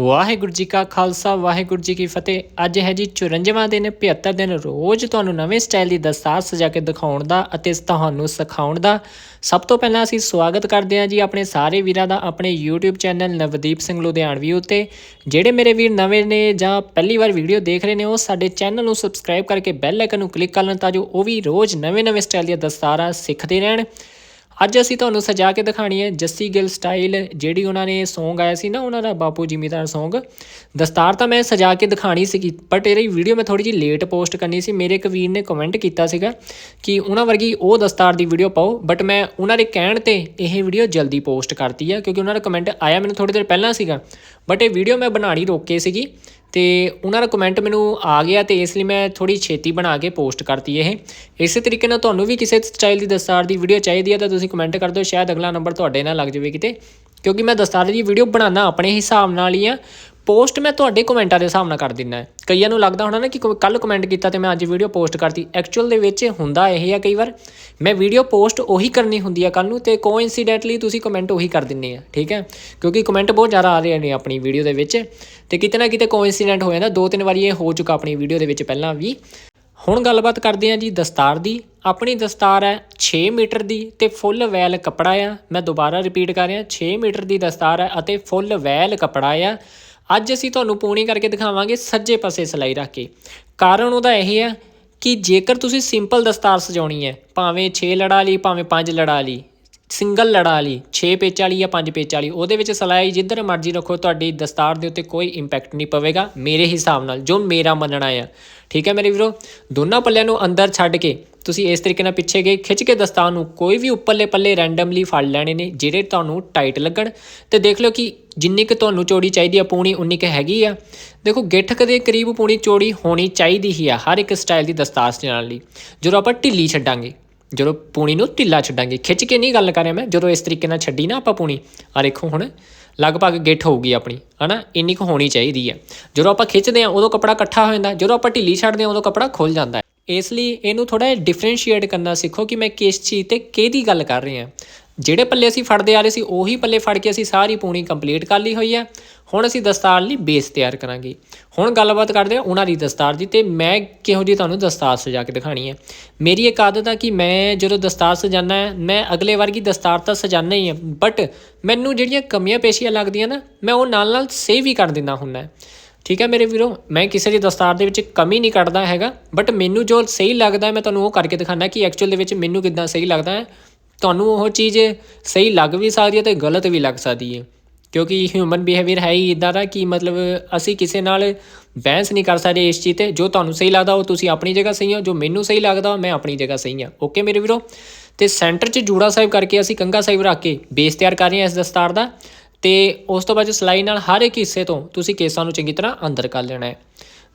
ਵਾਹਿਗੁਰੂ ਜੀ ਕਾ ਖਾਲਸਾ, ਵਾਹਿਗੁਰੂ ਜੀ ਕੀ ਫਤਿਹ। ਅੱਜ ਹੈ ਜੀ 54ਵਾਂ ਦਿਨ 75 ਦਿਨ ਰੋਜ਼ ਤੁਹਾਨੂੰ ਨਵੇਂ ਸਟਾਈਲ ਦੀ ਦਸਤਾਰ ਸਜਾ ਕੇ ਦਿਖਾਉਣ ਦਾ ਅਤੇ ਤੁਹਾਨੂੰ ਸਿਖਾਉਣ ਦਾ। ਸਭ ਤੋਂ ਪਹਿਲਾਂ ਅਸੀਂ ਸਵਾਗਤ ਕਰਦੇ ਹਾਂ ਜੀ ਆਪਣੇ ਸਾਰੇ ਵੀਰਾਂ ਦਾ, ਆਪਣੇ YouTube ਚੈਨਲ ਨਵਦੀਪ ਸਿੰਘ ਲੁਧਿਆਣਵੀ ਉੱਤੇ। ਜਿਹੜੇ ਮੇਰੇ ਵੀਰ ਨਵੇਂ ਨੇ ਜਾਂ ਪਹਿਲੀ ਵਾਰ ਵੀਡੀਓ ਦੇਖ ਰਹੇ ਨੇ, ਉਹ ਸਾਡੇ ਚੈਨਲ ਨੂੰ ਸਬਸਕ੍ਰਾਈਬ ਕਰਕੇ ਬੈਲ ਆਈਕਨ ਨੂੰ ਕਲਿੱਕ ਕਰ ਲੈਣ ਤਾਂ ਜੋ ਉਹ ਵੀ ਰੋਜ਼ ਨਵੇਂ-ਨਵੇਂ ਸਟਾਈਲ ਦੀਆਂ ਦਸਤਾਰਾਂ ਸਿੱਖਦੇ ਰਹਿਣ। ਅੱਜ ਅਸੀਂ ਤੁਹਾਨੂੰ ਸਜਾ ਕੇ ਦਿਖਾਣੀ ਹੈ ਜੱਸੀ ਗਿੱਲ ਸਟਾਈਲ, ਜਿਹੜੀ ਉਹਨਾਂ ਨੇ Song ਆਇਆ ਸੀ ਨਾ, ਉਹਨਾਂ ਦਾ ਬਾਪੂ ਜ਼ਿਮੀਦਾਰ Song ਦਸਤਾਰ ਤਾਂ ਮੈਂ ਸਜਾ ਕੇ ਦਿਖਾਣੀ ਸੀ ਬਟ ਇਹਦੀ ਵੀਡੀਓ ਮੈਂ ਥੋੜੀ ਜਿਹੀ ਲੇਟ ਪੋਸਟ ਕਰਨੀ ਸੀ, ਮੇਰੇ ਇੱਕ ਵੀਰ ਨੇ ਕਮੈਂਟ ਕੀਤਾ ਸੀਗਾ ਕਿ ਉਹਨਾਂ ਵਰਗੀ ਉਹ ਦਸਤਾਰ ਦੀ ਵੀਡੀਓ ਪਾਓ ਬਟ ਮੈਂ ਉਹਨਾਂ ਦੇ ਕਹਿਣ ਤੇ ਇਹ ਵੀਡੀਓ ਜਲਦੀ ਪੋਸਟ ਕਰਤੀ ਹੈ ਕਿਉਂਕਿ ਉਹਨਾਂ ਦਾ ਕਮੈਂਟ ਆਇਆ ਮੈਨੂੰ ਥੋੜੀ ਦੇਰ ਪਹਿਲਾਂ ਸੀਗਾ ਬਟ ਇਹ ਵੀਡੀਓ ਮੈਂ ਬਣਾਣੀ ਰੋਕੇ ਸੀਗੀ। ਤੇ ਉਹਨਾਂ ਦਾ ਕਮੈਂਟ ਮੈਨੂੰ ਆ ਗਿਆ ਤੇ ਇਸ ਲਈ ਮੈਂ ਥੋੜੀ ਛੇਤੀ ਬਣਾ ਕੇ ਪੋਸਟ ਕਰਤੀ ਇਹ। ਇਸੇ ਤਰੀਕੇ ਨਾਲ ਤੁਹਾਨੂੰ ਵੀ ਕਿਸੇ ਸਟਾਈਲ ਦੀ ਦਸਤਾਰ ਦੀ ਵੀਡੀਓ ਚਾਹੀਦੀ ਹੈ ਤਾਂ ਤੁਸੀਂ ਕਮੈਂਟ ਕਰ ਦਿਓ, ਸ਼ਾਇਦ ਅਗਲਾ ਨੰਬਰ ਤੁਹਾਡੇ ਨਾਲ ਲੱਗ ਜਾਵੇ ਕਿਤੇ। ਕਿਉਂਕਿ ਮੈਂ ਦਸਤਾਰ ਦੀ ਵੀਡੀਓ ਬਣਾਉਣਾ ਆਪਣੇ ਹਿਸਾਬ ਨਾਲ ਹੀ ਆ। ਪੋਸਟ ਮੈਂ ਤੁਹਾਡੇ ਕਮੈਂਟਾਂ ਦੇ ਹਿਸਾਬ ਨਾਲ ਕਰ ਦਿੰਦਾ ਹੈ। ਕਈਆਂ ਨੂੰ ਲੱਗਦਾ ਹੋਣਾ ਨਾ ਕਿ ਕੱਲ ਕਮੈਂਟ ਕੀਤਾ ਤੇ ਮੈਂ ਅੱਜ ਵੀਡੀਓ ਪੋਸਟ ਕਰਤੀ। ਐਕਚੁਅਲ ਦੇ ਵਿੱਚ ਹੁੰਦਾ ਇਹ ਆ ਕਈ ਵਾਰ, ਮੈਂ ਵੀਡੀਓ ਪੋਸਟ ਉਹੀ ਕਰਨੀ ਹੁੰਦੀ ਆ ਕੱਲ ਨੂੰ ਤੇ ਕੋਇਨਸੀਡੈਂਟਲੀ ਤੁਸੀਂ ਕਮੈਂਟ ਉਹੀ ਕਰ ਦਿੰਨੇ ਆ, ਠੀਕ ਹੈ? ਕਿਉਂਕਿ ਕਮੈਂਟ ਬਹੁਤ ਜ਼ਿਆਦਾ ਆ ਰਹੇ ਨੇ ਆਪਣੀ ਵੀਡੀਓ ਦੇ ਵਿੱਚ ਤੇ ਕਿਤੇ ਨਾ ਕਿਤੇ ਕੋਇਨਸੀਡੈਂਟ ਹੋ ਜਾਂਦਾ। ਦੋ ਤਿੰਨ ਵਾਰੀ ਇਹ ਹੋ ਚੁੱਕਾ ਆਪਣੀ ਵੀਡੀਓ ਦੇ ਵਿੱਚ ਪਹਿਲਾਂ ਵੀ। ਹੁਣ ਗੱਲਬਾਤ ਕਰਦੇ ਹਾਂ ਜੀ ਦਸਤਾਰ ਦੀ। ਆਪਣੀ ਦਸਤਾਰ ਹੈ 6 ਮੀਟਰ ਦੀ ਤੇ ਫੁੱਲ ਵੈਲ ਕੱਪੜਾ ਆ। ਮੈਂ ਦੁਬਾਰਾ ਰਿਪੀਟ ਕਰ ਰਿਹਾ 6 ਮੀਟਰ ਦੀ ਦਸਤਾਰ ਹੈ ਅਤੇ ਫੁੱਲ ਵੈਲ ਕੱਪੜਾ ਆ। ਅੱਜ ਅਸੀਂ ਤੁਹਾਨੂੰ ਪੂਣੀ ਕਰਕੇ ਦਿਖਾਵਾਂਗੇ ਸੱਜੇ ਪਾਸੇ ਸਲਾਈ ਰੱਖ ਕੇ। ਕਾਰਨ ਉਹਦਾ ਇਹ ਹੈ ਕਿ ਜੇਕਰ ਤੁਸੀਂ ਸਿੰਪਲ ਦਸਤਾਰ ਸਜਾਉਣੀ ਹੈ, ਭਾਵੇਂ 6 ਲੜਾ ਲਈ, ਭਾਵੇਂ 5 ਲੜਾ ਲਈ, ਸਿੰਗਲ ਲੜਾ ਲਈ 6 ਪੇਚ ਵਾਲੀ ਜਾਂ 5 ਪੇਚ ਵਾਲੀ ਉਹਦੇ ਵਿੱਚ ਸਲਾਈ ਜਿੱਧਰ ਮਰਜ਼ੀ ਰੱਖੋ, ਤੁਹਾਡੀ ਦਸਤਾਰ ਦੇ ਉੱਤੇ ਕੋਈ ਇੰਪੈਕਟ ਨਹੀਂ ਪਵੇਗਾ ਮੇਰੇ ਹਿਸਾਬ ਨਾਲ, ਜੋ ਮੇਰਾ ਮੰਨਣਾ ਆ। ਠੀਕ ਹੈ ਮੇਰੇ ਵੀਰੋ, ਦੋਨਾਂ ਪੱਲਿਆਂ ਨੂੰ ਅੰਦਰ ਛੱਡ ਕੇ ਤੁਸੀਂ ਇਸ ਤਰੀਕੇ ਨਾਲ ਪਿੱਛੇ ਗਏ, ਖਿੱਚ ਕੇ ਦਸਤਾਰ ਨੂੰ ਕੋਈ ਵੀ ਉੱਪਰਲੇ ਪੱਲੇ ਰੈਂਡਮਲੀ ਫੜ ਲੈਣੇ ਨੇ, ਜਿਹੜੇ ਤੁਹਾਨੂੰ ਟਾਈਟ ਲੱਗਣ। ਤੇ ਦੇਖ ਲਓ ਕਿ ਜਿੰਨੀ ਕਿ ਤੁਹਾਨੂੰ ਚੌੜੀ ਚਾਹੀਦੀ ਆ, ਪੂਣੀ ਉਨੀ ਕਿ ਹੈਗੀ ਆ। ਦੇਖੋ ਗਿੱਠਕ ਦੇ ਕਰੀਬ ਪੂਣੀ ਚੌੜੀ ਹੋਣੀ ਚਾਹੀਦੀ ਹੀ ਆ, ਹਰ ਇੱਕ ਸਟਾਈਲ ਦੀ ਦਸਤਾਰ ਸਜਾਉਣ ਲਈ ਜਦੋਂ ਆਪਾਂ ਢਿੱਲੀ ਛੱਡਾਂਗੇ, ਜਦੋਂ ਪੂਣੀ ਨੂੰ ਢਿੱਲਾ ਛੱਡਾਂਗੇ, ਖਿੱਚ ਕੇ ਨਹੀਂ ਗੱਲ ਕਰ ਰਿਹਾ ਮੈਂ, ਜਦੋਂ ਇਸ ਤਰੀਕੇ ਨਾਲ ਛੱਡੀ ਨਾ ਆਪਾਂ ਪੂਣੀ ਆ ਦੇਖੋ ਹੁਣ, ਲਗਭਗ ਗਿੱਠ ਹੋਊਗੀ ਆਪਣੀ, ਹਨਾ? ਇੰਨੀ ਕੁ ਹੋਣੀ ਚਾਹੀਦੀ ਹੈ ਜਦੋਂ ਆਪਾਂ ਖਿੱਚਦੇ ਆ, ਉਦੋਂ ਕਪੜਾ ਇਕੱਠਾ ਹੋ ਜਾਂਦਾ, ਜਦੋਂ ਆਪਾਂ ਢਿੱਲੀ ਛੱਡਦੇ ਆ, ਉਦੋਂ ਕਪੜਾ ਖੁੱਲ ਜਾਂਦਾ। ਇਸ ਲਈ ਇਹਨੂੰ ਥੋੜਾ ਡਿਫਰੈਂਸ਼ੀਏਟ ਕਰਨਾ ਸਿੱਖੋ ਕਿ ਮੈਂ ਕਿਸ ਚੀਜ਼ ਤੇ ਕਿਹਦੀ ਗੱਲ ਕਰ ਰਿਹਾ। ਜਿਹੜੇ ਪੱਲੇ ਅਸੀਂ ਫੜਦੇ ਆ ਰਹੇ ਸੀ, ਉਹੀ ਪੱਲੇ ਫੜ ਕੇ ਅਸੀਂ ਸਾਰੀ ਪੂਣੀ ਕੰਪਲੀਟ ਕਰ ਲਈ ਹੋਈ ਹੈ ਹੁਣ ਅਸੀਂ ਦਸਤਾਰ ਲਈ ਬੇਸ ਤਿਆਰ ਕਰਾਂਗੇ। ਹੁਣ ਗੱਲਬਾਤ ਕਰਦੇ ਹਾਂ ਉਹਨਾਂ ਦੀ ਦਸਤਾਰ ਦੀ ਤੇ ਮੈਂ ਕਿਹੋ ਜੀ ਤੁਹਾਨੂੰ ਦਸਤਾਰ ਸਜਾ ਕੇ ਦਿਖਾਣੀ ਹੈ ਮੇਰੀ ਇੱਕ ਆਦਤ ਆ ਕਿ ਮੈਂ ਜਦੋਂ ਦਸਤਾਰ ਸਜਾਨਾ ਹੈ ਮੈਂ ਅਗਲੇ ਵਰਗੀ ਦਸਤਾਰ ਤਾਂ ਸਜਾਨਾ ਹੀ ਹੈ ਬਟ ਮੈਨੂੰ ਜਿਹੜੀਆਂ ਕਮੀਆਂ ਪੇਸ਼ੀਆਂ ਲੱਗਦੀਆਂ ਨਾ, ਮੈਂ ਉਹ ਨਾਲ ਨਾਲ ਸੇਵ ਵੀ ਕਰ ਦਿੰਦਾ ਹੁੰਦਾ। ਠੀਕ ਹੈ ਮੇਰੇ ਵੀਰੋ, ਮੈਂ ਕਿਸੇ ਦੀ ਦਸਤਾਰ ਦੇ ਵਿੱਚ ਕਮੀ ਨਹੀਂ ਕੱਢਦਾ ਹੈਗਾ ਬਟ ਮੈਨੂੰ ਜੋ ਸਹੀ ਲੱਗਦਾ ਮੈਂ ਤੁਹਾਨੂੰ ਉਹ ਕਰਕੇ ਦਿਖਾਣਾ ਕਿ ਐਕਚੁਅਲ ਦੇ ਵਿੱਚ ਮੈਨੂੰ ਕਿੱਦਾਂ ਸਹੀ ਲੱਗਦਾ ਹੈ। ਤੁਹਾਨੂੰ ਉਹ ਚੀਜ਼ ਸਹੀ ਲੱਗ ਵੀ ਸਕਦੀ ਹੈ ਤੇ ਗਲਤ ਵੀ ਲੱਗ ਸਕਦੀ ਹੈ। ਕਿਉਂਕਿ ਹਿਊਮਨ ਬਿਹੇਵੀਅਰ ਹੈ ਹੀ ਇਦਾਂ ਦਾ ਕਿ ਮਤਲਬ ਅਸੀਂ ਕਿਸੇ ਨਾਲ ਬਹਿਸ ਨਹੀਂ ਕਰ ਸਕਦੇ ਇਸ ਚੀਜ਼ ਤੇ, ਜੋ ਤੁਹਾਨੂੰ ਸਹੀ ਲੱਗਦਾ ਉਹ ਤੁਸੀਂ ਆਪਣੀ ਜਗ੍ਹਾ ਸਹੀ ਹੋ, ਜੋ ਮੈਨੂੰ ਸਹੀ ਲੱਗਦਾ ਮੈਂ ਆਪਣੀ ਜਗ੍ਹਾ ਸਹੀ ਹਾਂ। ਓਕੇ ਮੇਰੇ ਵੀਰੋ, ਤੇ ਸੈਂਟਰ 'ਚ ਜੂੜਾ ਸਾਹਿਬ ਕਰਕੇ ਅਸੀਂ ਕੰਗਾ ਸਾਹਿਬ ਰੱਖ ਕੇ ਬੇਸ ਤਿਆਰ ਕਰ ਰਹੇ ਹਾਂ ਇਸ ਦਸਤਾਰ ਦਾ। ਤੇ ਉਸ ਤੋਂ ਬਾਅਦ ਸਲਾਈ ਨਾਲ ਹਰ ਇੱਕ ਹਿੱਸੇ ਤੋਂ ਤੁਸੀਂ ਕੇਸਾਂ ਨੂੰ ਚੰਗੀ ਤਰ੍ਹਾਂ ਅੰਦਰ ਕਰ ਲੈਣਾ ਹੈ।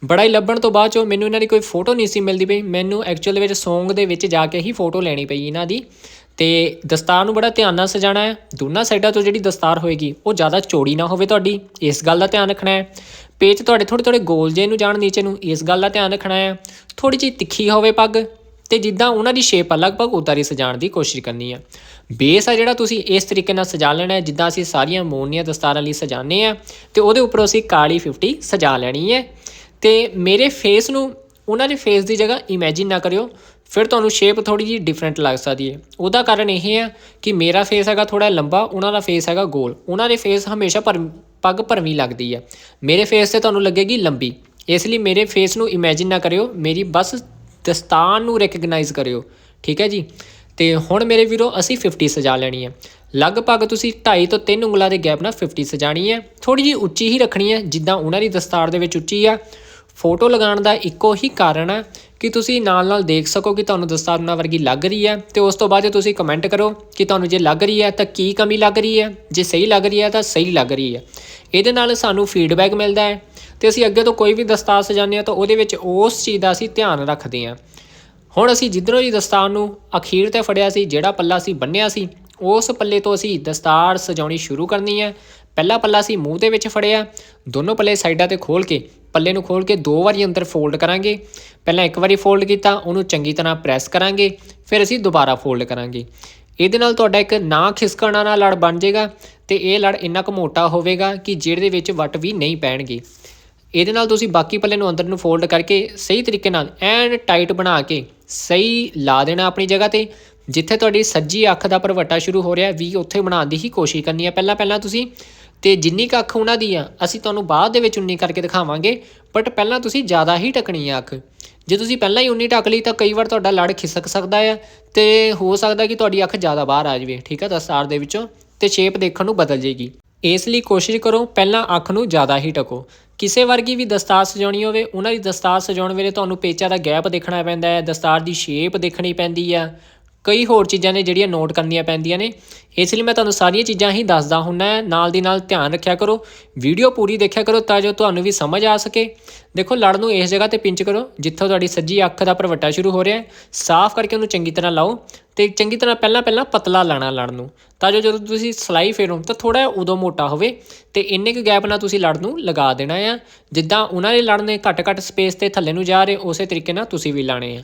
ਬੜਾ ਹੀ ਲੱਭਣ ਤੋਂ ਬਾਅਦ ਚੋਂ ਮੈਨੂੰ ਇਹਨਾਂ ਦੀ ਕੋਈ ਫੋਟੋ ਨਹੀਂ ਸੀ ਮਿਲਦੀ ਪਈ। ਮੈਨੂੰ ਐਕਚੁਅਲ ਦੇ ਵਿੱਚ ਸੌਂਗ ਦੇ ਵਿੱਚ ਜਾ ਕੇ ਹੀ ਫੋਟੋ ਲੈਣੀ ਪਈ ਇਹਨਾਂ ਦੀ। ਤੇ ਦਸਤਾਰ ਨੂੰ ਬੜਾ ਧਿਆਨ ਨਾਲ ਸਜਾਣਾ ਹੈ। ਦੋਨਾਂ ਸਾਈਡਾਂ ਤੋਂ ਜਿਹੜੀ ਦਸਤਾਰ ਹੋਏਗੀ, ਉਹ ਜ਼ਿਆਦਾ ਚੌੜੀ ਨਾ ਹੋਵੇ ਤੁਹਾਡੀ। ਇਸ ਗੱਲ ਦਾ ਧਿਆਨ ਰੱਖਣਾ ਹੈ। ਪੇਚ ਤੁਹਾਡੇ ਥੋੜੇ ਥੋੜੇ ਗੋਲ ਜੇ ਨੂੰ ਜਾਣ ਨੀਚੇ ਨੂੰ, ਇਸ ਗੱਲ ਦਾ ਧਿਆਨ ਰੱਖਣਾ ਹੈ। ਥੋੜੀ ਜਿਹੀ ਤਿੱਖੀ ਹੋਵੇ ਪੱਗ। ਤੇ ਜਿੱਦਾਂ ਉਹਨਾਂ ਦੀ ਸ਼ੇਪ ਆ ਲਗਭਗ ਉਦਾਂ ਹੀ ਸਜਾਉਣ ਦੀ ਕੋਸ਼ਿਸ਼ ਕਰਨੀ ਹੈ ਬੇਸ ਆ ਜਿਹੜਾ ਤੁਸੀਂ ਇਸ ਤਰੀਕੇ ਨਾਲ ਸਜਾ ਲੈਣਾ ਹੈ, ਜਿੱਦਾਂ ਅਸੀਂ ਸਾਰੀਆਂ ਮੋਨੀਆਂ ਦਸਤਾਰਾਂ ਲਈ ਸਜਾਉਂਦੇ ਆ ਤੇ ਉਹਦੇ ਉੱਪਰ ਅਸੀਂ ਕਾਲੀ 50 ਸਜਾ ਲੈਣੀ ਹੈ। ਤੇ ਮੇਰੇ ਫੇਸ ਨੂੰ ਉਹਨਾਂ ਦੇ ਫੇਸ ਦੀ ਜਗ੍ਹਾ ਇਮੇਜਿਨ ਨਾ ਕਰਿਓ, ਫਿਰ ਤੁਹਾਨੂੰ ਸ਼ੇਪ ਥੋੜੀ ਜਿਹੀ ਡਿਫਰੈਂਟ ਲੱਗ ਸਕਦੀ ਹੈ। ਉਹਦਾ ਕਾਰਨ ਇਹ ਹੈ ਕਿ ਮੇਰਾ ਫੇਸ ਹੈਗਾ ਥੋੜਾ ਲੰਬਾ, ਉਹਨਾਂ ਦਾ ਫੇਸ ਹੈਗਾ ਗੋਲ। ਉਹਨਾਂ ਦੇ ਫੇਸ ਹਮੇਸ਼ਾ ਪਰ ਪੱਗ ਭਰਵੀਂ ਲੱਗਦੀ ਹੈ। ਮੇਰੇ ਫੇਸ ਤੇ ਤੁਹਾਨੂੰ ਲੱਗੇਗੀ ਲੰਬੀ। ਇਸ ਲਈ ਮੇਰੇ ਫੇਸ ਨੂੰ ਇਮੇਜਿਨ ਨਾ ਕਰਿਓ, ਮੇਰੀ ਬਸ ਦਸਤਾਨ ਨੂੰ ਰੈਕਗਨਾਈਜ਼ ਕਰਿਓ, ਠੀਕ ਹੈ ਜੀ? ਤੇ ਹੁਣ ਮੇਰੇ ਵੀਰੋ, ਅਸੀਂ 50 ਸਜਾ ਲੈਣੀ ਹੈ। ਲਗਭਗ ਤੁਸੀਂ 2.5 ਤੋਂ 3 ਉਂਗਲਾਂ ਦੇ ਗੈਪ ਨਾਲ 50 ਸਜਾਣੀ ਹੈ। ਥੋੜੀ ਜੀ ਉੱਚੀ ਹੀ ਰੱਖਣੀ ਹੈ, ਜਿੱਦਾਂ ਉਹਨਾਂ ਦੀ ਦਸਤਾਰ ਦੇ ਵਿੱਚ ਉੱਚੀ ਆ। ਫੋਟੋ ਲਗਾਉਣ ਦਾ ਇੱਕੋ ਹੀ ਕਾਰਨ ਹੈ ਕਿ ਤੁਸੀਂ ਨਾਲ ਨਾਲ ਦੇਖ ਸਕੋ ਕਿ ਤੁਹਾਨੂੰ ਦਸਤਾਰ ਉਹਨਾਂ ਵਰਗੀ ਲੱਗ ਰਹੀ ਹੈ ਤੇ ਉਸ ਤੋਂ ਬਾਅਦ ਤੁਸੀਂ ਕਮੈਂਟ ਕਰੋ ਕਿ ਤੁਹਾਨੂੰ ਜੇ ਲੱਗ ਰਹੀ ਹੈ ਤਾਂ ਕੀ ਕਮੀ ਲੱਗ ਰਹੀ ਹੈ, ਜੇ ਸਹੀ ਲੱਗ ਰਹੀ ਹੈ ਤਾਂ ਸਹੀ ਲੱਗ ਰਹੀ ਹੈ। ਇਹਦੇ ਨਾਲ ਸਾਨੂੰ ਫੀਡਬੈਕ ਮਿਲਦਾ ਹੈ ਤੇ ਅਸੀਂ ਅੱਗੇ ਤੋਂ ਕੋਈ ਵੀ ਦਸਤਾਰ ਸਜਾਉਂਦੇ ਹਾਂ ਤਾਂ ਉਹਦੇ ਵਿੱਚ ਉਸ ਚੀਜ਼ ਦਾ ਅਸੀਂ ਧਿਆਨ ਰੱਖਦੇ ਹਾਂ। ਹੁਣ ਅਸੀਂ ਜਿੱਧਰੋਂ ਹੀ ਦਸਤਾਰ ਨੂੰ ਅਖੀਰ ਤੇ ਫੜਿਆ ਸੀ, ਜਿਹੜਾ ਪੱਲਾ ਸੀ ਬੰਨਿਆ ਸੀ, ਉਸ ਪੱਲੇ ਤੋਂ ਅਸੀਂ ਦਸਤਾਰ ਸਜਾਉਣੀ ਸ਼ੁਰੂ ਕਰਨੀ ਹੈ ਪਹਿਲਾ ਪੱਲਾ ਸੀ ਮੂੰਹ ਦੇ ਵਿੱਚ ਫੜਿਆ। ਦੋਨੋਂ ਪੱਲੇ ਸਾਈਡਾਂ ਤੇ ਖੋਲ ਕੇ, ਪੱਲੇ ਨੂੰ ਖੋਲ ਕੇ ਦੋ ਵਾਰੀ ਅੰਦਰ ਫੋਲਡ ਕਰਾਂਗੇ। ਪਹਿਲਾਂ ਇੱਕ ਵਾਰੀ ਫੋਲਡ ਕੀਤਾ, ਉਹਨੂੰ ਚੰਗੀ ਤਰ੍ਹਾਂ ਪ੍ਰੈਸ ਕਰਾਂਗੇ, ਫਿਰ ਅਸੀਂ ਦੁਬਾਰਾ ਫੋਲਡ ਕਰਾਂਗੇ। ਇਹਦੇ ਨਾਲ ਤੁਹਾਡਾ ਇੱਕ ਨਾ ਖਿਸਕਣ ਵਾਲਾ ਲੜ ਬਣ ਜਾਏਗਾ ਤੇ ਇਹ ਲੜ ਇੰਨਾ ਕੁ ਮੋਟਾ ਹੋਵੇਗਾ ਕਿ ਜਿਹਦੇ ਵਿੱਚ ਵੱਟ ਵੀ ਨਹੀਂ ਪੈਣਗੇ। ਇਹਦੇ ਨਾਲ ਤੁਸੀਂ ਬਾਕੀ ਪੱਲੇ ਨੂੰ ਅੰਦਰ ਨੂੰ ਫੋਲਡ ਕਰਕੇ ਸਹੀ ਤਰੀਕੇ ਨਾਲ ਐਨ ਟਾਈਟ ਬਣਾ ਕੇ ਸਹੀ ਲਾ ਦੇਣਾ ਆਪਣੀ ਜਗ੍ਹਾ ਤੇ, ਜਿੱਥੇ ਤੁਹਾਡੀ ਸੱਜੀ ਅੱਖ ਦਾ ਭਰਵੱਟਾ ਸ਼ੁਰੂ ਹੋ ਰਿਹਾ, ਵੀ ਉੱਥੇ ਬਣਾਉਣ ਦੀ ਹੀ ਕੋਸ਼ਿਸ਼ ਕਰਨੀ ਹੈ। ਪਹਿਲਾਂ ਪਹਿਲਾਂ ਤੁਸੀਂ ਤੇ ਜਿੰਨੀ ਕੁ ਅੱਖ ਉਹਨਾਂ ਦੀ ਆ, ਅਸੀਂ ਤੁਹਾਨੂੰ ਬਾਅਦ ਦੇ ਵਿੱਚ ਉਨੀ ਕਰਕੇ ਦਿਖਾਵਾਂਗੇ ਬਟ ਪਹਿਲਾਂ ਤੁਸੀਂ ਜ਼ਿਆਦਾ ਹੀ ਟਕਣੀ ਆ ਅੱਖ। ਜੇ ਤੁਸੀਂ ਪਹਿਲਾਂ ਹੀ ਉਨੀ ਟਕ ਲਈ ਤਾਂ ਕਈ ਵਾਰ ਤੁਹਾਡਾ ਲੜ ਖਿਸਕ ਸਕਦਾ ਆ ਤੇ ਹੋ ਸਕਦਾ ਕਿ ਤੁਹਾਡੀ ਅੱਖ ਜ਼ਿਆਦਾ ਬਾਹਰ ਆ ਜਾਵੇ, ਠੀਕ ਆ ਦਸਤਾਰ ਦੇ ਵਿੱਚੋਂ, ਤੇ ਸ਼ੇਪ ਦੇਖਣ ਨੂੰ ਬਦਲ ਜੇਗੀ ਇਸ ਲਈ ਕੋਸ਼ਿਸ਼ ਕਰੋ ਪਹਿਲਾਂ ਅੱਖ ਨੂੰ ਜ਼ਿਆਦਾ ਹੀ ਟਕੋ ਕਿਸੇ ਵਰਗੀ ਵੀ ਦਸਤਾਰ ਸਜਾਉਣੀ ਹੋਵੇ, ਉਹਨਾਂ ਦੀ ਦਸਤਾਰ ਸਜਾਉਣ ਵੇਲੇ ਤੁਹਾਨੂੰ ਪੇਚਾ ਦਾ ਗੈਪ ਦੇਖਣਾ ਪੈਂਦਾ ਹੈ, ਦਸਤਾਰ ਦੀ ਸ਼ੇਪ ਦੇਖਣੀ ਪੈਂਦੀ ਆ। ਕਈ ਹੋਰ ਚੀਜ਼ਾਂ ਨੇ ਜਿਹੜੀਆਂ ਨੋਟ ਕਰਨੀਆਂ ਪੈਂਦੀਆਂ ਨੇ। ਇਸ ਲਈ ਮੈਂ ਤੁਹਾਨੂੰ ਸਾਰੀਆਂ ਚੀਜ਼ਾਂ ਹੀ ਦੱਸਦਾ ਹੁੰਨਾ ਹੈ। ਨਾਲ ਦੀ ਨਾਲ ਧਿਆਨ ਰੱਖਿਆ ਕਰੋ। ਵੀਡੀਓ ਪੂਰੀ ਦੇਖਿਆ ਕਰੋ ਤਾਂ ਜੋ ਤੁਹਾਨੂੰ ਵੀ ਸਮਝ ਆ ਸਕੇ। ਦੇਖੋ, ਲੜ ਨੂੰ ਇਸ ਜਗ੍ਹਾ ਤੇ ਪਿੰਚ ਕਰੋ ਜਿੱਥੋਂ ਤੁਹਾਡੀ ਸੱਜੀ ਅੱਖ ਦਾ ਭਰਵੱਟਾ ਸ਼ੁਰੂ ਹੋ ਰਿਹਾ ਹੈ। ਸਾਫ਼ ਕਰਕੇ ਉਹਨੂੰ ਚੰਗੀ ਤਰ੍ਹਾਂ ਲਾਓ ਤੇ ਚੰਗੀ ਤਰ੍ਹਾਂ ਪਹਿਲਾਂ ਪਹਿਲਾਂ ਪਤਲਾ ਲਾਣਾ ਲੜ ਨੂੰ। ਤਾਂ ਜੋ ਜਦੋਂ ਤੁਸੀਂ ਸਲਾਈ ਫੇਰੋ ਤਾਂ ਥੋੜਾ ਜਿਹਾ ਉਦੋਂ ਮੋਟਾ ਹੋਵੇ ਤੇ ਇੰਨੇ ਕੁ ਗੈਪ ਨਾਲ ਤੁਸੀਂ ਲੜ ਨੂੰ ਲਗਾ ਦੇਣਾ ਆ। ਜਿੱਦਾਂ ਉਹਨਾਂ ਦੇ ਲੜ ਘੱਟ ਘੱਟ ਸਪੇਸ ਤੇ ਥੱਲੇ ਨੂੰ ਜਾ ਰਹੇ, ਉਸੇ ਤਰੀਕੇ ਨਾਲ ਤੁਸੀਂ ਵੀ ਲਾਣੇ ਆ।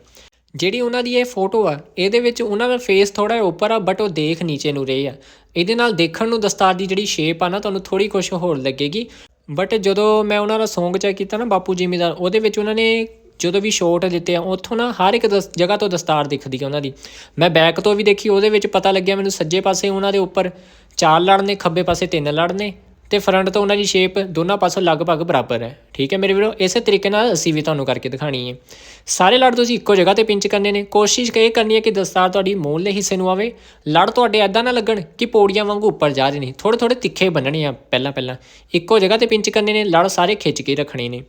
ਜਿਹੜੀ ਉਹਨਾਂ ਦੀ ਇਹ ਫੋਟੋ ਆ, ਇਹਦੇ ਵਿੱਚ ਉਹਨਾਂ ਦਾ ਫੇਸ ਥੋੜਾ ਜਿਹਾ ਉੱਪਰ ਆ ਬਟ ਉਹ ਦੇਖ ਨੀਚੇ ਨੂੰ ਰਹੇ ਆ। ਇਹਦੇ ਨਾਲ ਦੇਖਣ ਨੂੰ ਦਸਤਾਰ ਦੀ ਜਿਹੜੀ ਸ਼ੇਪ ਆ ਨਾ, ਤੁਹਾਨੂੰ ਥੋੜੀ ਕੁਛ ਹੋਰ ਲੱਗੇਗੀ। ਬਟ ਜਦੋਂ ਮੈਂ ਉਹਨਾਂ ਦਾ Song ਚੈੱਕ ਕੀਤਾ ਨਾ, ਬਾਪੂ ਜ਼ਿਮੀਦਾਰ ਉਹਦੇ ਵਿੱਚ ਉਹਨਾਂ ਨੇ ਜਦੋਂ ਵੀ ਸ਼ੋਟ ਦਿੱਤੇ ਆ, ਉੱਥੋਂ ਨਾ ਹਰ ਇੱਕ ਦਸ- ਜਗ੍ਹਾ ਤੋਂ ਦਸਤਾਰ ਦਿਖਦੀ ਆ ਉਹਨਾਂ ਦੀ। ਮੈਂ ਬੈਕ ਤੋਂ ਵੀ ਦੇਖੀ, ਉਹਦੇ ਵਿੱਚ ਪਤਾ ਲੱਗਿਆ ਮੈਨੂੰ ਸੱਜੇ ਪਾਸੇ ਉਹਨਾਂ ਦੇ ਉੱਪਰ ਚਾਰ ਲੜ ਨੇ ਖੱਬੇ ਪਾਸੇ ਤਿੰਨ ਲੜ ਨੇ ਤੇ ਫਰੰਟ ਤੋਂ ਉਹਨਾਂ ਦੀ ਸ਼ੇਪ ਦੋਨਾਂ ਪਾਸੋਂ ਲਗਭਗ ਬਰਾਬਰ ਹੈ। ਠੀਕ ਹੈ ਮੇਰੇ ਵੀਰੋ, ਇਸੇ ਤਰੀਕੇ ਨਾਲ ਅਸੀਂ ਵੀ ਤੁਹਾਨੂੰ ਕਰਕੇ ਦਿਖਾਣੀ ਹੈ। ਸਾਰੇ ਲੜ ਤੁਸੀਂ ਇੱਕੋ ਜਗ੍ਹਾ ਤੇ ਪਿੰਚ ਕਰਨੇ ਨੇ। ਕੋਸ਼ਿਸ਼ ਇਹ ਕਰਨੀ ਹੈ ਕਿ ਦਸਤਾਰ ਤੁਹਾਡੀ ਮੂਹਰਲੇ ਹਿੱਸੇ ਨੂੰ ਆਵੇ। ਲੜ ਤੁਹਾਡੇ ਐਦਾਂ ਨਾ ਲੱਗਣ ਕਿ ਪੌੜੀਆਂ ਵਾਂਗੂ ਉੱਪਰ ਜਾ ਰਹੇ ਨੇ। ਥੋੜੇ ਥੋੜੇ ਤਿੱਖੇ ਬੰਨਣੇ ਆ ਪਹਿਲਾਂ ਪਹਿਲਾਂ ਇੱਕੋ ਜਗ੍ਹਾ ਤੇ ਪਿੰਚ ਕਰਨੇ ਨੇ, ਲੜ ਸਾਰੇ ਖਿੱਚ ਕੇ ਰੱਖਣੇ ਨੇ।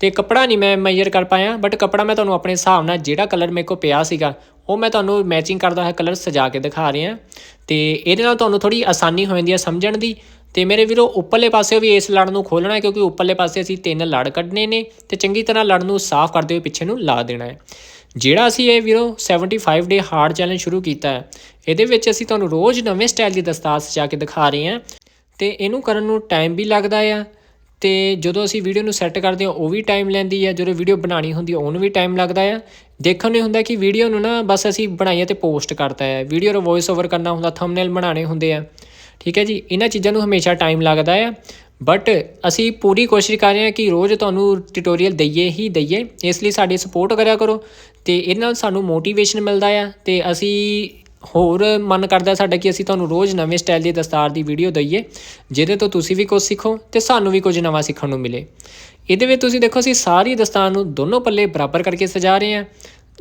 ਤੇ ਕੱਪੜਾ ਨਹੀਂ ਮੈਂ ਮੈਜ਼ਰ ਕਰ ਪਾਇਆ ਬਟ ਕੱਪੜਾ ਮੈਂ ਤੁਹਾਨੂੰ ਆਪਣੇ ਹਿਸਾਬ ਨਾਲ ਜਿਹੜਾ ਕਲਰ ਮੇਰੇ ਕੋਲ ਪਿਆ ਸੀਗਾ, ਉਹ ਮੈਂ ਤੁਹਾਨੂੰ ਮੈਚਿੰਗ ਕਰਦਾ ਹੋਇਆ ਕਲਰ ਸਜਾ ਕੇ ਦਿਖਾ ਰਿਹਾ। ਤੇ ਇਹਦੇ ਨਾਲ ਤੁਹਾਨੂੰ ਥੋੜੀ ਆਸਾਨੀ ਹੋ ਜਾਂਦੀ ਹੈ ਸਮਝਣ ਦੀ। ਤੇ ਮੇਰੇ ਵੀਰੋ, ਉੱਪਰਲੇ ਪਾਸੇ ਵੀ ਇਸ ਲੜ ਨੂੰ ਖੋਲਣਾ ਹੈ ਕਿਉਂਕਿ ਉੱਪਰਲੇ ਪਾਸੇ ਅਸੀਂ ਤਿੰਨ ਲੜ ਕੱਢਨੇ ਨੇ ਤੇ ਚੰਗੀ ਤਰ੍ਹਾਂ ਲੜ ਨੂੰ ਸਾਫ਼ ਕਰਦੇ ਹੋਏ ਪਿੱਛੇ ਨੂੰ ਲਾ ਦੇਣਾ ਹੈ। ਜਿਹੜਾ ਅਸੀਂ ਇਹ ਵੀਰੋ 75 ਡੇ ਹਾਰਡ ਚੈਲੰਜ ਸ਼ੁਰੂ ਕੀਤਾ ਹੈ, ਇਹਦੇ ਵਿੱਚ ਅਸੀਂ ਤੁਹਾਨੂੰ ਰੋਜ਼ ਨਵੇਂ ਸਟਾਈਲ ਦੀ ਦਸਤਾਰ ਸਜਾ ਕੇ ਦਿਖਾ ਰਹੇ ਹਾਂ ਤੇ ਇਹਨੂੰ ਕਰਨ ਨੂੰ ਟਾਈਮ ਵੀ ਲੱਗਦਾ ਆ ਤੇ ਜਦੋਂ ਅਸੀਂ ਵੀਡੀਓ ਨੂੰ ਸੈੱਟ ਕਰਦੇ ਹਾਂ, ਉਹ ਵੀ ਟਾਈਮ ਲੈਂਦੀ ਹੈ ਜਦੋਂ ਵੀਡੀਓ ਬਣਾਣੀ ਹੁੰਦੀ ਹੈ ਉਹਨੂੰ ਵੀ ਟਾਈਮ ਲੱਗਦਾ ਆ। ਦੇਖਣ ਨੂੰ ਹੁੰਦਾ ਕਿ ਵੀਡੀਓ ਨੂੰ ਨਾ ਬਸ ਅਸੀਂ ਬਣਾਈਏ ਤੇ ਪੋਸਟ ਕਰਤਾ ਹੈ ਵੀਡੀਓ ਨੂੰ ਵੌਇਸ ਓਵਰ ਕਰਨਾ ਹੁੰਦਾ ਥੰਬਨੇਲ ਬਣਾਉਣੇ ਹੁੰਦੇ ਆ। ਠੀਕ ਹੈ ਜੀ, ਇਹਨਾਂ ਚੀਜ਼ਾਂ ਨੂੰ ਹਮੇਸ਼ਾ ਟਾਈਮ ਲੱਗਦਾ ਆ। ਬਟ ਅਸੀਂ ਪੂਰੀ ਕੋਸ਼ਿਸ਼ ਕਰ ਰਹੇ ਹਾਂ ਕਿ ਰੋਜ਼ ਤੁਹਾਨੂੰ ਟਿਊਟੋਰੀਅਲ ਦਈਏ ਹੀ ਦਈਏ, ਇਸ ਲਈ ਸਾਡੀ ਸਪੋਰਟ ਕਰਿਆ ਕਰੋ ਤੇ ਇਹਦੇ ਨਾਲ ਸਾਨੂੰ ਮੋਟੀਵੇਸ਼ਨ ਮਿਲਦਾ ਆ ਤੇ ਅਸੀਂ ਹੋਰ ਮਨ ਕਰਦਾ ਸਾਡਾ ਕਿ ਅਸੀਂ ਤੁਹਾਨੂੰ ਰੋਜ਼ ਨਵੇਂ ਸਟਾਈਲ ਦੀ ਦਸਤਾਰ ਦੀ ਵੀਡੀਓ ਦਈਏ, ਜਿਹਦੇ ਤੋਂ ਤੁਸੀਂ ਵੀ ਕੁਝ ਸਿੱਖੋ ਤੇ ਸਾਨੂੰ ਵੀ ਕੁਝ ਨਵਾਂ ਸਿੱਖਣ ਨੂੰ ਮਿਲੇ। ਇਹਦੇ ਵਿੱਚ ਤੁਸੀਂ ਦੇਖੋ, ਅਸੀਂ ਸਾਰੀ ਦਸਤਾਰ ਨੂੰ ਦੋਨੋਂ ਪੱਲੇ ਬਰਾਬਰ ਕਰਕੇ ਸਜਾ ਰਹੇ ਹਾਂ।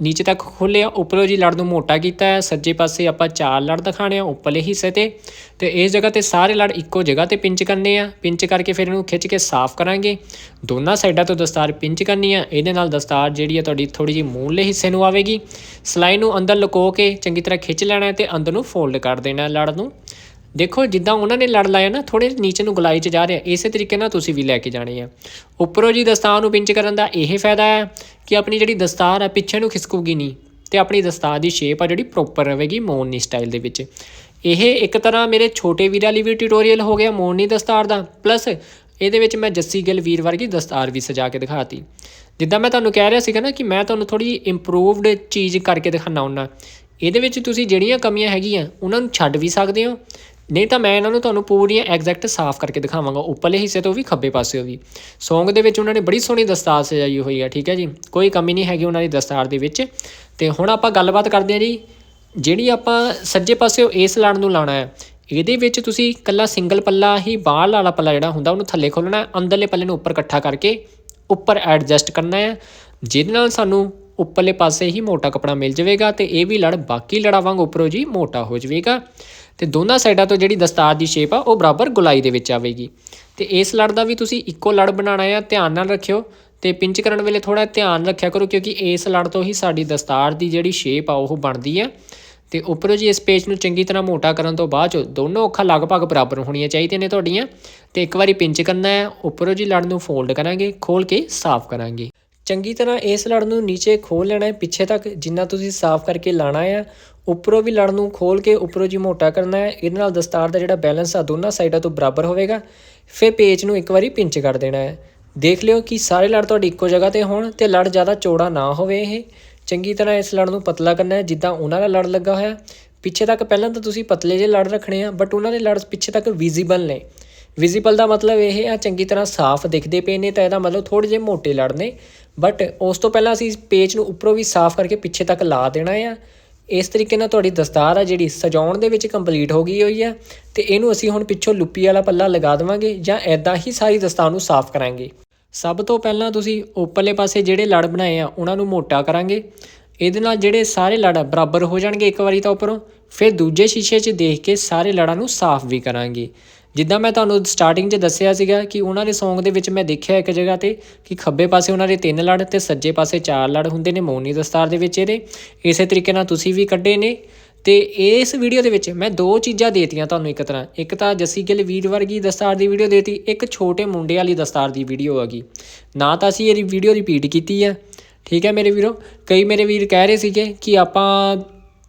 ਨੀਚੇ ਤੱਕ ਖੋਲ੍ਹਿਆ, ਉੱਪਰੋਂ ਜੀ ਲੜ ਨੂੰ ਮੋਟਾ ਕੀਤਾ ਹੈ ਸੱਜੇ ਪਾਸੇ ਆਪਾਂ ਚਾਰ ਲੜ ਦਿਖਾਣੇ ਆ, ਉੱਪਰਲੇ ਹਿੱਸੇ ਤੇ। ਤੇ ਇਸ ਜਗ੍ਹਾ ਤੇ ਸਾਰੇ ਲੜ ਇੱਕੋ ਜਗ੍ਹਾ ਤੇ ਪਿੰਚ ਕਰਨੇ ਆ। ਪਿੰਚ ਕਰਕੇ ਫਿਰ ਇਹਨੂੰ ਖਿੱਚ ਕੇ ਸਾਫ਼ ਕਰਾਂਗੇ। ਦੋਨਾਂ ਸਾਈਡਾਂ ਤੋਂ ਦਸਤਾਰ ਪਿੰਚ ਕਰਨੀ ਆ। ਇਹਦੇ ਨਾਲ ਦਸਤਾਰ ਜਿਹੜੀ ਆ ਤੁਹਾਡੀ ਥੋੜੀ ਜਿਹੀ ਮੂਹਰਲੇ ਹਿੱਸੇ ਨੂੰ ਆਵੇਗੀ। ਸਲਾਈ ਨੂੰ ਅੰਦਰ ਲੁਕੋ ਕੇ ਚੰਗੀ ਤਰ੍ਹਾਂ ਖਿੱਚ ਲੈਣਾ ਹੈ ਤੇ ਅੰਦਰ ਨੂੰ ਫੋਲਡ ਕਰ ਦੇਣਾ ਲੜ ਨੂੰ। ਦੇਖੋ, ਜਿੱਦਾਂ ਉਹਨਾਂ ਨੇ ਲੜ ਲਾਇਆ ਨਾ ਥੋੜੇ ਨੀਚੇ ਨੂੰ ਗੁਲਾਈ 'ਚ ਜਾ ਰਿਹਾ। ਇਸੇ ਤਰੀਕੇ ਨਾਲ ਤੁਸੀਂ ਵੀ ਲੈ ਕੇ ਜਾਣੇ ਆ। ਉੱਪਰੋਂ ਜੀ ਦਸਤਾਰ ਨੂੰ ਪਿੰਚ ਕਰਨ ਦਾ ਇਹ ਫਾਇਦਾ ਹੈ ਕਿ ਆਪਣੀ ਜਿਹੜੀ ਦਸਤਾਰ ਹੈ, ਪਿੱਛੇ ਨੂੰ ਖਿਸਕੂਗੀ ਨਹੀਂ ਤੇ ਆਪਣੀ ਦਸਤਾਰ ਦੀ ਸ਼ੇਪ ਆ ਜਿਹੜੀ ਪ੍ਰੋਪਰ ਰਹੇਗੀ ਮੋਰਨੀ ਸਟਾਈਲ ਦੇ ਵਿੱਚ। ਇਹ ਇੱਕ ਤਰ੍ਹਾਂ ਮੇਰੇ ਛੋਟੇ ਵੀਰਾਂ ਲਈ ਵੀ ਟਿਊਟੋਰੀਅਲ ਹੋ ਗਿਆ ਮੋਰਨੀ ਦਸਤਾਰ ਦਾ। ਪਲੱਸ ਇਹਦੇ ਵਿੱਚ ਮੈਂ ਜੱਸੀ ਗਿੱਲ ਵੀਰ ਵਰਗੀ ਦਸਤਾਰ ਵੀ ਸਜਾ ਕੇ ਦਿਖਾਤੀ। ਜਿੱਦਾਂ ਮੈਂ ਤੁਹਾਨੂੰ ਕਹਿ ਰਿਹਾ ਸੀਗਾ ਨਾ ਕਿ ਮੈਂ ਤੁਹਾਨੂੰ ਥੋੜੀ ਇੰਪਰੂਵਡ ਚੀਜ਼ ਕਰਕੇ ਦਿਖਾਣਾ ਹੁੰਦਾ। ਇਹਦੇ ਵਿੱਚ ਤੁਸੀਂ ਜਿਹੜੀਆਂ ਕਮੀਆਂ ਹੈਗੀਆਂ, ਉਹਨਾਂ ਨੂੰ ਛੱਡ ਵੀ ਸਕਦੇ ਹੋ। ਨਹੀਂ ਤਾਂ ਮੈਂ ਇਹਨਾਂ ਨੂੰ ਤੁਹਾਨੂੰ ਪੂਰੀਆਂ ਐਗਜ਼ੈਕਟ ਸਾਫ਼ ਕਰਕੇ ਦਿਖਾਵਾਂਗਾ। ਉੱਪਰਲੇ ਹਿੱਸੇ ਤੋਂ ਵੀ ਖੱਬੇ ਪਾਸਿਓਂ ਵੀ। ਸੌਂਗ ਦੇ ਵਿੱਚ ਉਹਨਾਂ ਨੇ ਬੜੀ ਸੋਹਣੀ ਦਸਤਾਰ ਸਜਾਈ ਹੋਈ ਹੈ ਠੀਕ ਹੈ ਜੀ? ਕੋਈ ਕਮੀ ਨਹੀਂ ਹੈਗੀ ਉਹਨਾਂ ਦੀ ਦਸਤਾਰ ਦੇ ਵਿੱਚ। ਤੇ ਹੁਣ ਆਪਾਂ ਗੱਲਬਾਤ ਕਰਦੇ ਹਾਂ ਜੀ, ਜਿਹੜੀ ਆਪਾਂ ਸੱਜੇ ਪਾਸਿਓਂ ਇਸ ਲੜ ਨੂੰ ਲਾਣਾ ਹੈ। ਇਹਦੇ ਵਿੱਚ ਤੁਸੀਂ ਕੱਲਾ ਸਿੰਗਲ ਪੱਲਾ ਹੀ ਬਾਹਰ ਵਾਲਾ ਪੱਲਾ ਜਿਹੜਾ ਹੁੰਦਾ, ਉਹਨੂੰ ਥੱਲੇ ਖੋਲਣਾ ਅੰਦਰਲੇ ਪੱਲੇ ਨੂੰ ਉੱਪਰ ਇਕੱਠਾ ਕਰਕੇ ਉੱਪਰ ਐਡਜਸਟ ਕਰਨਾ ਹੈ, ਜਿਹਦੇ ਨਾਲ ਸਾਨੂੰ ਉੱਪਰਲੇ ਪਾਸੇ ਹੀ ਮੋਟਾ ਕਪੜਾ ਮਿਲ ਜਾਵੇਗਾ ਤੇ ਇਹ ਵੀ ਲੜ ਬਾਕੀ ਲੜਾਂ ਵਾਂਗ ਉੱਪਰੋਂ ਜੀ ਮੋਟਾ ਹੋ ਜਾਵੇਗਾ। ਤੇ ਦੋਨਾਂ ਸਾਈਡਾਂ ਤੋਂ ਜਿਹੜੀ ਦਸਤਾਰ ਦੀ ਸ਼ੇਪ ਆ, ਉਹ ਬਰਾਬਰ ਗੁਲਾਈ ਦੇ ਵਿੱਚ ਆਵੇਗੀ। ਤੇ ਇਸ ਲੜ ਦਾ ਵੀ ਤੁਸੀਂ ਇੱਕੋ ਲੜ ਬਣਾਉਣਾ ਆ, ਧਿਆਨ ਨਾਲ ਰੱਖਿਓ ਤੇ ਪਿੰਚ ਕਰਨ ਵੇਲੇ ਥੋੜਾ ਧਿਆਨ ਰੱਖਿਆ ਕਰੋ, ਕਿਉਂਕਿ ਇਸ ਲੜ ਤੋਂ ਹੀ ਸਾਡੀ ਦਸਤਾਰ ਦੀ ਜਿਹੜੀ ਸ਼ੇਪ ਆ, ਉਹ ਬਣਦੀ ਆ। ਤੇ ਉੱਪਰੋਂ ਜੀ ਇਸ ਪੇਜ ਨੂੰ ਚੰਗੀ ਤਰ੍ਹਾਂ ਮੋਟਾ ਕਰਨ ਤੋਂ ਬਾਅਦ ਚ ਦੋਨੋਂ ਅੱਖਾਂ ਲਗਭਗ ਬਰਾਬਰ ਹੋਣੀਆਂ ਚਾਹੀਦੀਆਂ ਨੇ ਤੁਹਾਡੀਆਂ। ਤੇ ਇੱਕ ਵਾਰੀ ਪਿੰਚ ਕਰਨਾ ਹੈ ਉੱਪਰੋਂ ਜੀ ਲੜ ਨੂੰ ਫੋਲਡ ਕਰਾਂਗੇ ਖੋਲ ਕੇ ਸਾਫ਼ ਕਰਾਂਗੇ। ਚੰਗੀ ਤਰ੍ਹਾਂ ਇਸ ਲੜ ਨੂੰ ਨੀਚੇ ਖੋਲ ਲੈਣਾ ਹੈ, ਪਿੱਛੇ ਤੱਕ ਜਿੰਨਾ ਤੁਸੀਂ ਸਾਫ਼ ਕਰਕੇ ਲਾਣਾ ਹੈ, ਉੱਪਰੋਂ ਵੀ ਲੜ ਨੂੰ ਖੋਲ ਕੇ ਉੱਪਰੋਂ ਜੀ ਮੋਟਾ ਕਰਨਾ ਹੈ, ਇਹਦੇ ਨਾਲ ਦਸਤਾਰ ਦਾ ਜਿਹੜਾ ਬੈਲੈਂਸ ਆ ਦੋਨਾਂ ਸਾਈਡਾਂ ਤੋਂ ਬਰਾਬਰ ਹੋਵੇਗਾ, ਫਿਰ ਪੇਚ ਨੂੰ ਇੱਕ ਵਾਰੀ ਪਿੰਚ ਕਰ ਦੇਣਾ ਹੈ। ਦੇਖ ਲਿਓ ਕਿ ਸਾਰੇ ਲੜ ਤੁਹਾਡੀ ਇੱਕੋ ਜਗ੍ਹਾ ਤੇ ਹੋਣ ਤੇ ਲੜ ਜ਼ਿਆਦਾ ਚੌੜਾ ਨਾ ਹੋਵੇ ਇਹ। ਚੰਗੀ ਤਰ੍ਹਾਂ ਇਸ ਲੜ ਨੂੰ ਪਤਲਾ ਕਰਨਾ ਹੈ, ਜਿੱਦਾਂ ਉਹਨਾਂ ਦਾ ਲੜ ਲੱਗਾ ਹੋਇਆ। ਪਿੱਛੇ ਤੱਕ ਪਹਿਲਾਂ ਤਾਂ ਤੁਸੀਂ ਪਤਲੇ ਜਿਹੇ ਲੜ ਰੱਖਣੇ ਆ ਬਟ ਉਹਨਾਂ ਦੇ ਲੜ ਪਿੱਛੇ ਤੱਕ ਵਿਜ਼ੀਬਲ ਨੇ। ਵਿਜ਼ੀਬਲ ਦਾ ਮਤਲਬ ਇਹ ਆ, ਚੰਗੀ ਤਰ੍ਹਾਂ ਸਾਫ਼ ਦਿਖਦੇ ਪਏ ਨੇ ਤਾਂ ਇਹਦਾ ਮਤਲਬ ਥੋੜੇ ਜਿਹੇ ਮੋਟੇ ਲੜ ਨੇ ਬਟ ਉਸ ਤੋਂ ਪਹਿਲਾਂ ਅਸੀਂ ਪੇਜ ਨੂੰ ਉੱਪਰੋਂ ਵੀ ਸਾਫ਼ ਕਰਕੇ ਪਿੱਛੇ ਤੱਕ ਲਾ ਦੇਣਾ ਆ। ਇਸ ਤਰੀਕੇ ਨਾਲ ਤੁਹਾਡੀ ਦਸਤਾਰ ਆ ਜਿਹੜੀ ਸਜਾਉਣ ਦੇ ਵਿੱਚ ਕੰਪਲੀਟ ਹੋ ਗਈ ਹੋਈ ਆ ਤੇ ਇਹਨੂੰ ਅਸੀਂ ਹੁਣ ਪਿੱਛੋਂ ਲੁੱਪੀ ਵਾਲਾ ਪੱਲਾ ਲਗਾ ਦੇਵਾਂਗੇ ਜਾਂ ਐਦਾਂ ਹੀ ਸਾਰੀ ਦਸਤਾਰ ਨੂੰ ਸਾਫ਼ ਕਰਾਂਗੇ। ਸਭ ਤੋਂ ਪਹਿਲਾਂ ਤੁਸੀਂ ਉੱਪਰਲੇ ਪਾਸੇ ਜਿਹੜੇ ਲੜ ਬਣਾਏ ਆ, ਉਹਨਾਂ ਨੂੰ ਮੋਟਾ ਕਰਾਂਗੇ। ਇਹਦੇ ਨਾਲ ਜਿਹੜੇ ਸਾਰੇ ਲੜ ਬਰਾਬਰ ਹੋ ਜਾਣਗੇ ਇੱਕ ਵਾਰੀ ਤਾਂ ਉੱਪਰੋਂ, ਫਿਰ ਦੂਜੇ ਸ਼ੀਸ਼ੇ 'ਚ ਦੇਖ ਕੇ ਸਾਰੇ ਲੜਾਂ ਨੂੰ ਸਾਫ਼ ਵੀ ਕਰਾਂਗੇ। ਜਿੱਦਾਂ ਮੈਂ ਤੁਹਾਨੂੰ ਸਟਾਰਟਿੰਗ 'ਚ ਦੱਸਿਆ ਸੀਗਾ ਕਿ ਉਹਨਾਂ ਦੇ Song ਦੇ ਵਿੱਚ ਮੈਂ ਦੇਖਿਆ ਇੱਕ ਜਗ੍ਹਾ ਤੇ ਕਿ ਖੱਬੇ ਪਾਸੇ ਉਹਨਾਂ ਦੇ ਤਿੰਨ ਲੜ ਤੇ ਸੱਜੇ ਪਾਸੇ ਚਾਰ ਲੜ ਹੁੰਦੇ ਨੇ ਮੋਨੀ ਦਸਤਾਰ ਦੇ ਵਿੱਚ ਇਹਦੇ। ਇਸੇ ਤਰੀਕੇ ਨਾਲ ਤੁਸੀਂ ਵੀ ਕੱਢੇ ਨੇ। ਤੇ ਇਸ ਵੀਡੀਓ ਦੇ ਵਿੱਚ ਮੈਂ ਦੋ ਚੀਜ਼ਾਂ ਦੇਤੀਆਂ ਤੁਹਾਨੂੰ ਇੱਕ ਤਰ੍ਹਾਂ। ਇੱਕ ਤਾਂ ਜੱਸੀ ਗਿੱਲ ਵੀਰ ਵਰਗੀ ਦਸਤਾਰ ਦੀ ਵੀਡੀਓ ਦੇਤੀ, ਇੱਕ ਛੋਟੇ ਮੁੰਡੇ ਵਾਲੀ ਦਸਤਾਰ ਦੀ ਵੀਡੀਓ ਹੈਗੀ ਨਾ ਤਾਂ ਅਸੀਂ ਇਹ ਵੀਡੀਓ ਰਿਪੀਟ ਕੀਤੀ ਆ। ਠੀਕ ਹੈ ਮੇਰੇ ਵੀਰੋ? ਕਈ ਮੇਰੇ ਵੀਰ ਕਹਿ ਰਹੇ ਸੀਗੇ ਕਿ ਆਪਾਂ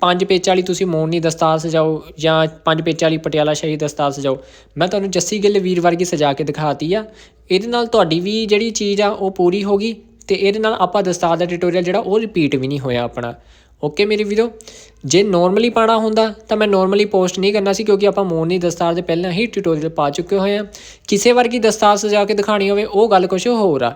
ਪੰਜ ਪੇਚ ਵਾਲੀ ਤੁਸੀਂ ਮੋਰਨੀ ਦਸਤਾਰ ਸਜਾਓ ਜਾਂ ਪੰਜ ਪੇਚ ਵਾਲੀ ਪਟਿਆਲਾ ਸ਼ਾਹੀ ਦਸਤਾਰ ਸਜਾਓ। ਮੈਂ ਤੁਹਾਨੂੰ ਜੱਸੀ ਗਿੱਲ ਵੀਰ ਵਰਗੀ ਸਜਾ ਕੇ ਦਿਖਾਤੀ ਆ। ਇਹਦੇ ਨਾਲ ਤੁਹਾਡੀ ਵੀ ਜਿਹੜੀ ਚੀਜ਼ ਆ, ਉਹ ਪੂਰੀ ਹੋ ਗਈ ਤੇ ਇਹਦੇ ਨਾਲ ਆਪਾਂ ਦਸਤਾਰ ਦਾ ਟਿਊਟੋਰੀਅਲ ਜਿਹੜਾ, ਉਹ ਰਿਪੀਟ ਵੀ ਨਹੀਂ ਹੋਇਆ ਆਪਣਾ। ਓਕੇ ਮੇਰੇ ਵੀਰੋ? ਜੇ ਨਾਰਮਲੀ ਪਾਣਾ ਹੁੰਦਾ, ਤਾਂ ਮੈਂ ਨਾਰਮਲੀ ਪੋਸਟ ਨਹੀਂ ਕਰਨਾ ਸੀ ਕਿਉਂਕਿ ਆਪਾਂ ਮੋਰਨੀ ਦਸਤਾਰ ਦੇ ਪਹਿਲਾਂ ਹੀ ਟਿਊਟੋਰੀਅਲ ਪਾ ਚੁੱਕੇ ਹੋਏ ਆ। ਕਿਸੇ ਵਰਗੀ ਦਸਤਾਰ ਸਜਾ ਕੇ ਦਿਖਾਣੀ ਹੋਵੇ, ਉਹ ਗੱਲ ਕੁਝ ਹੋਰ ਆ।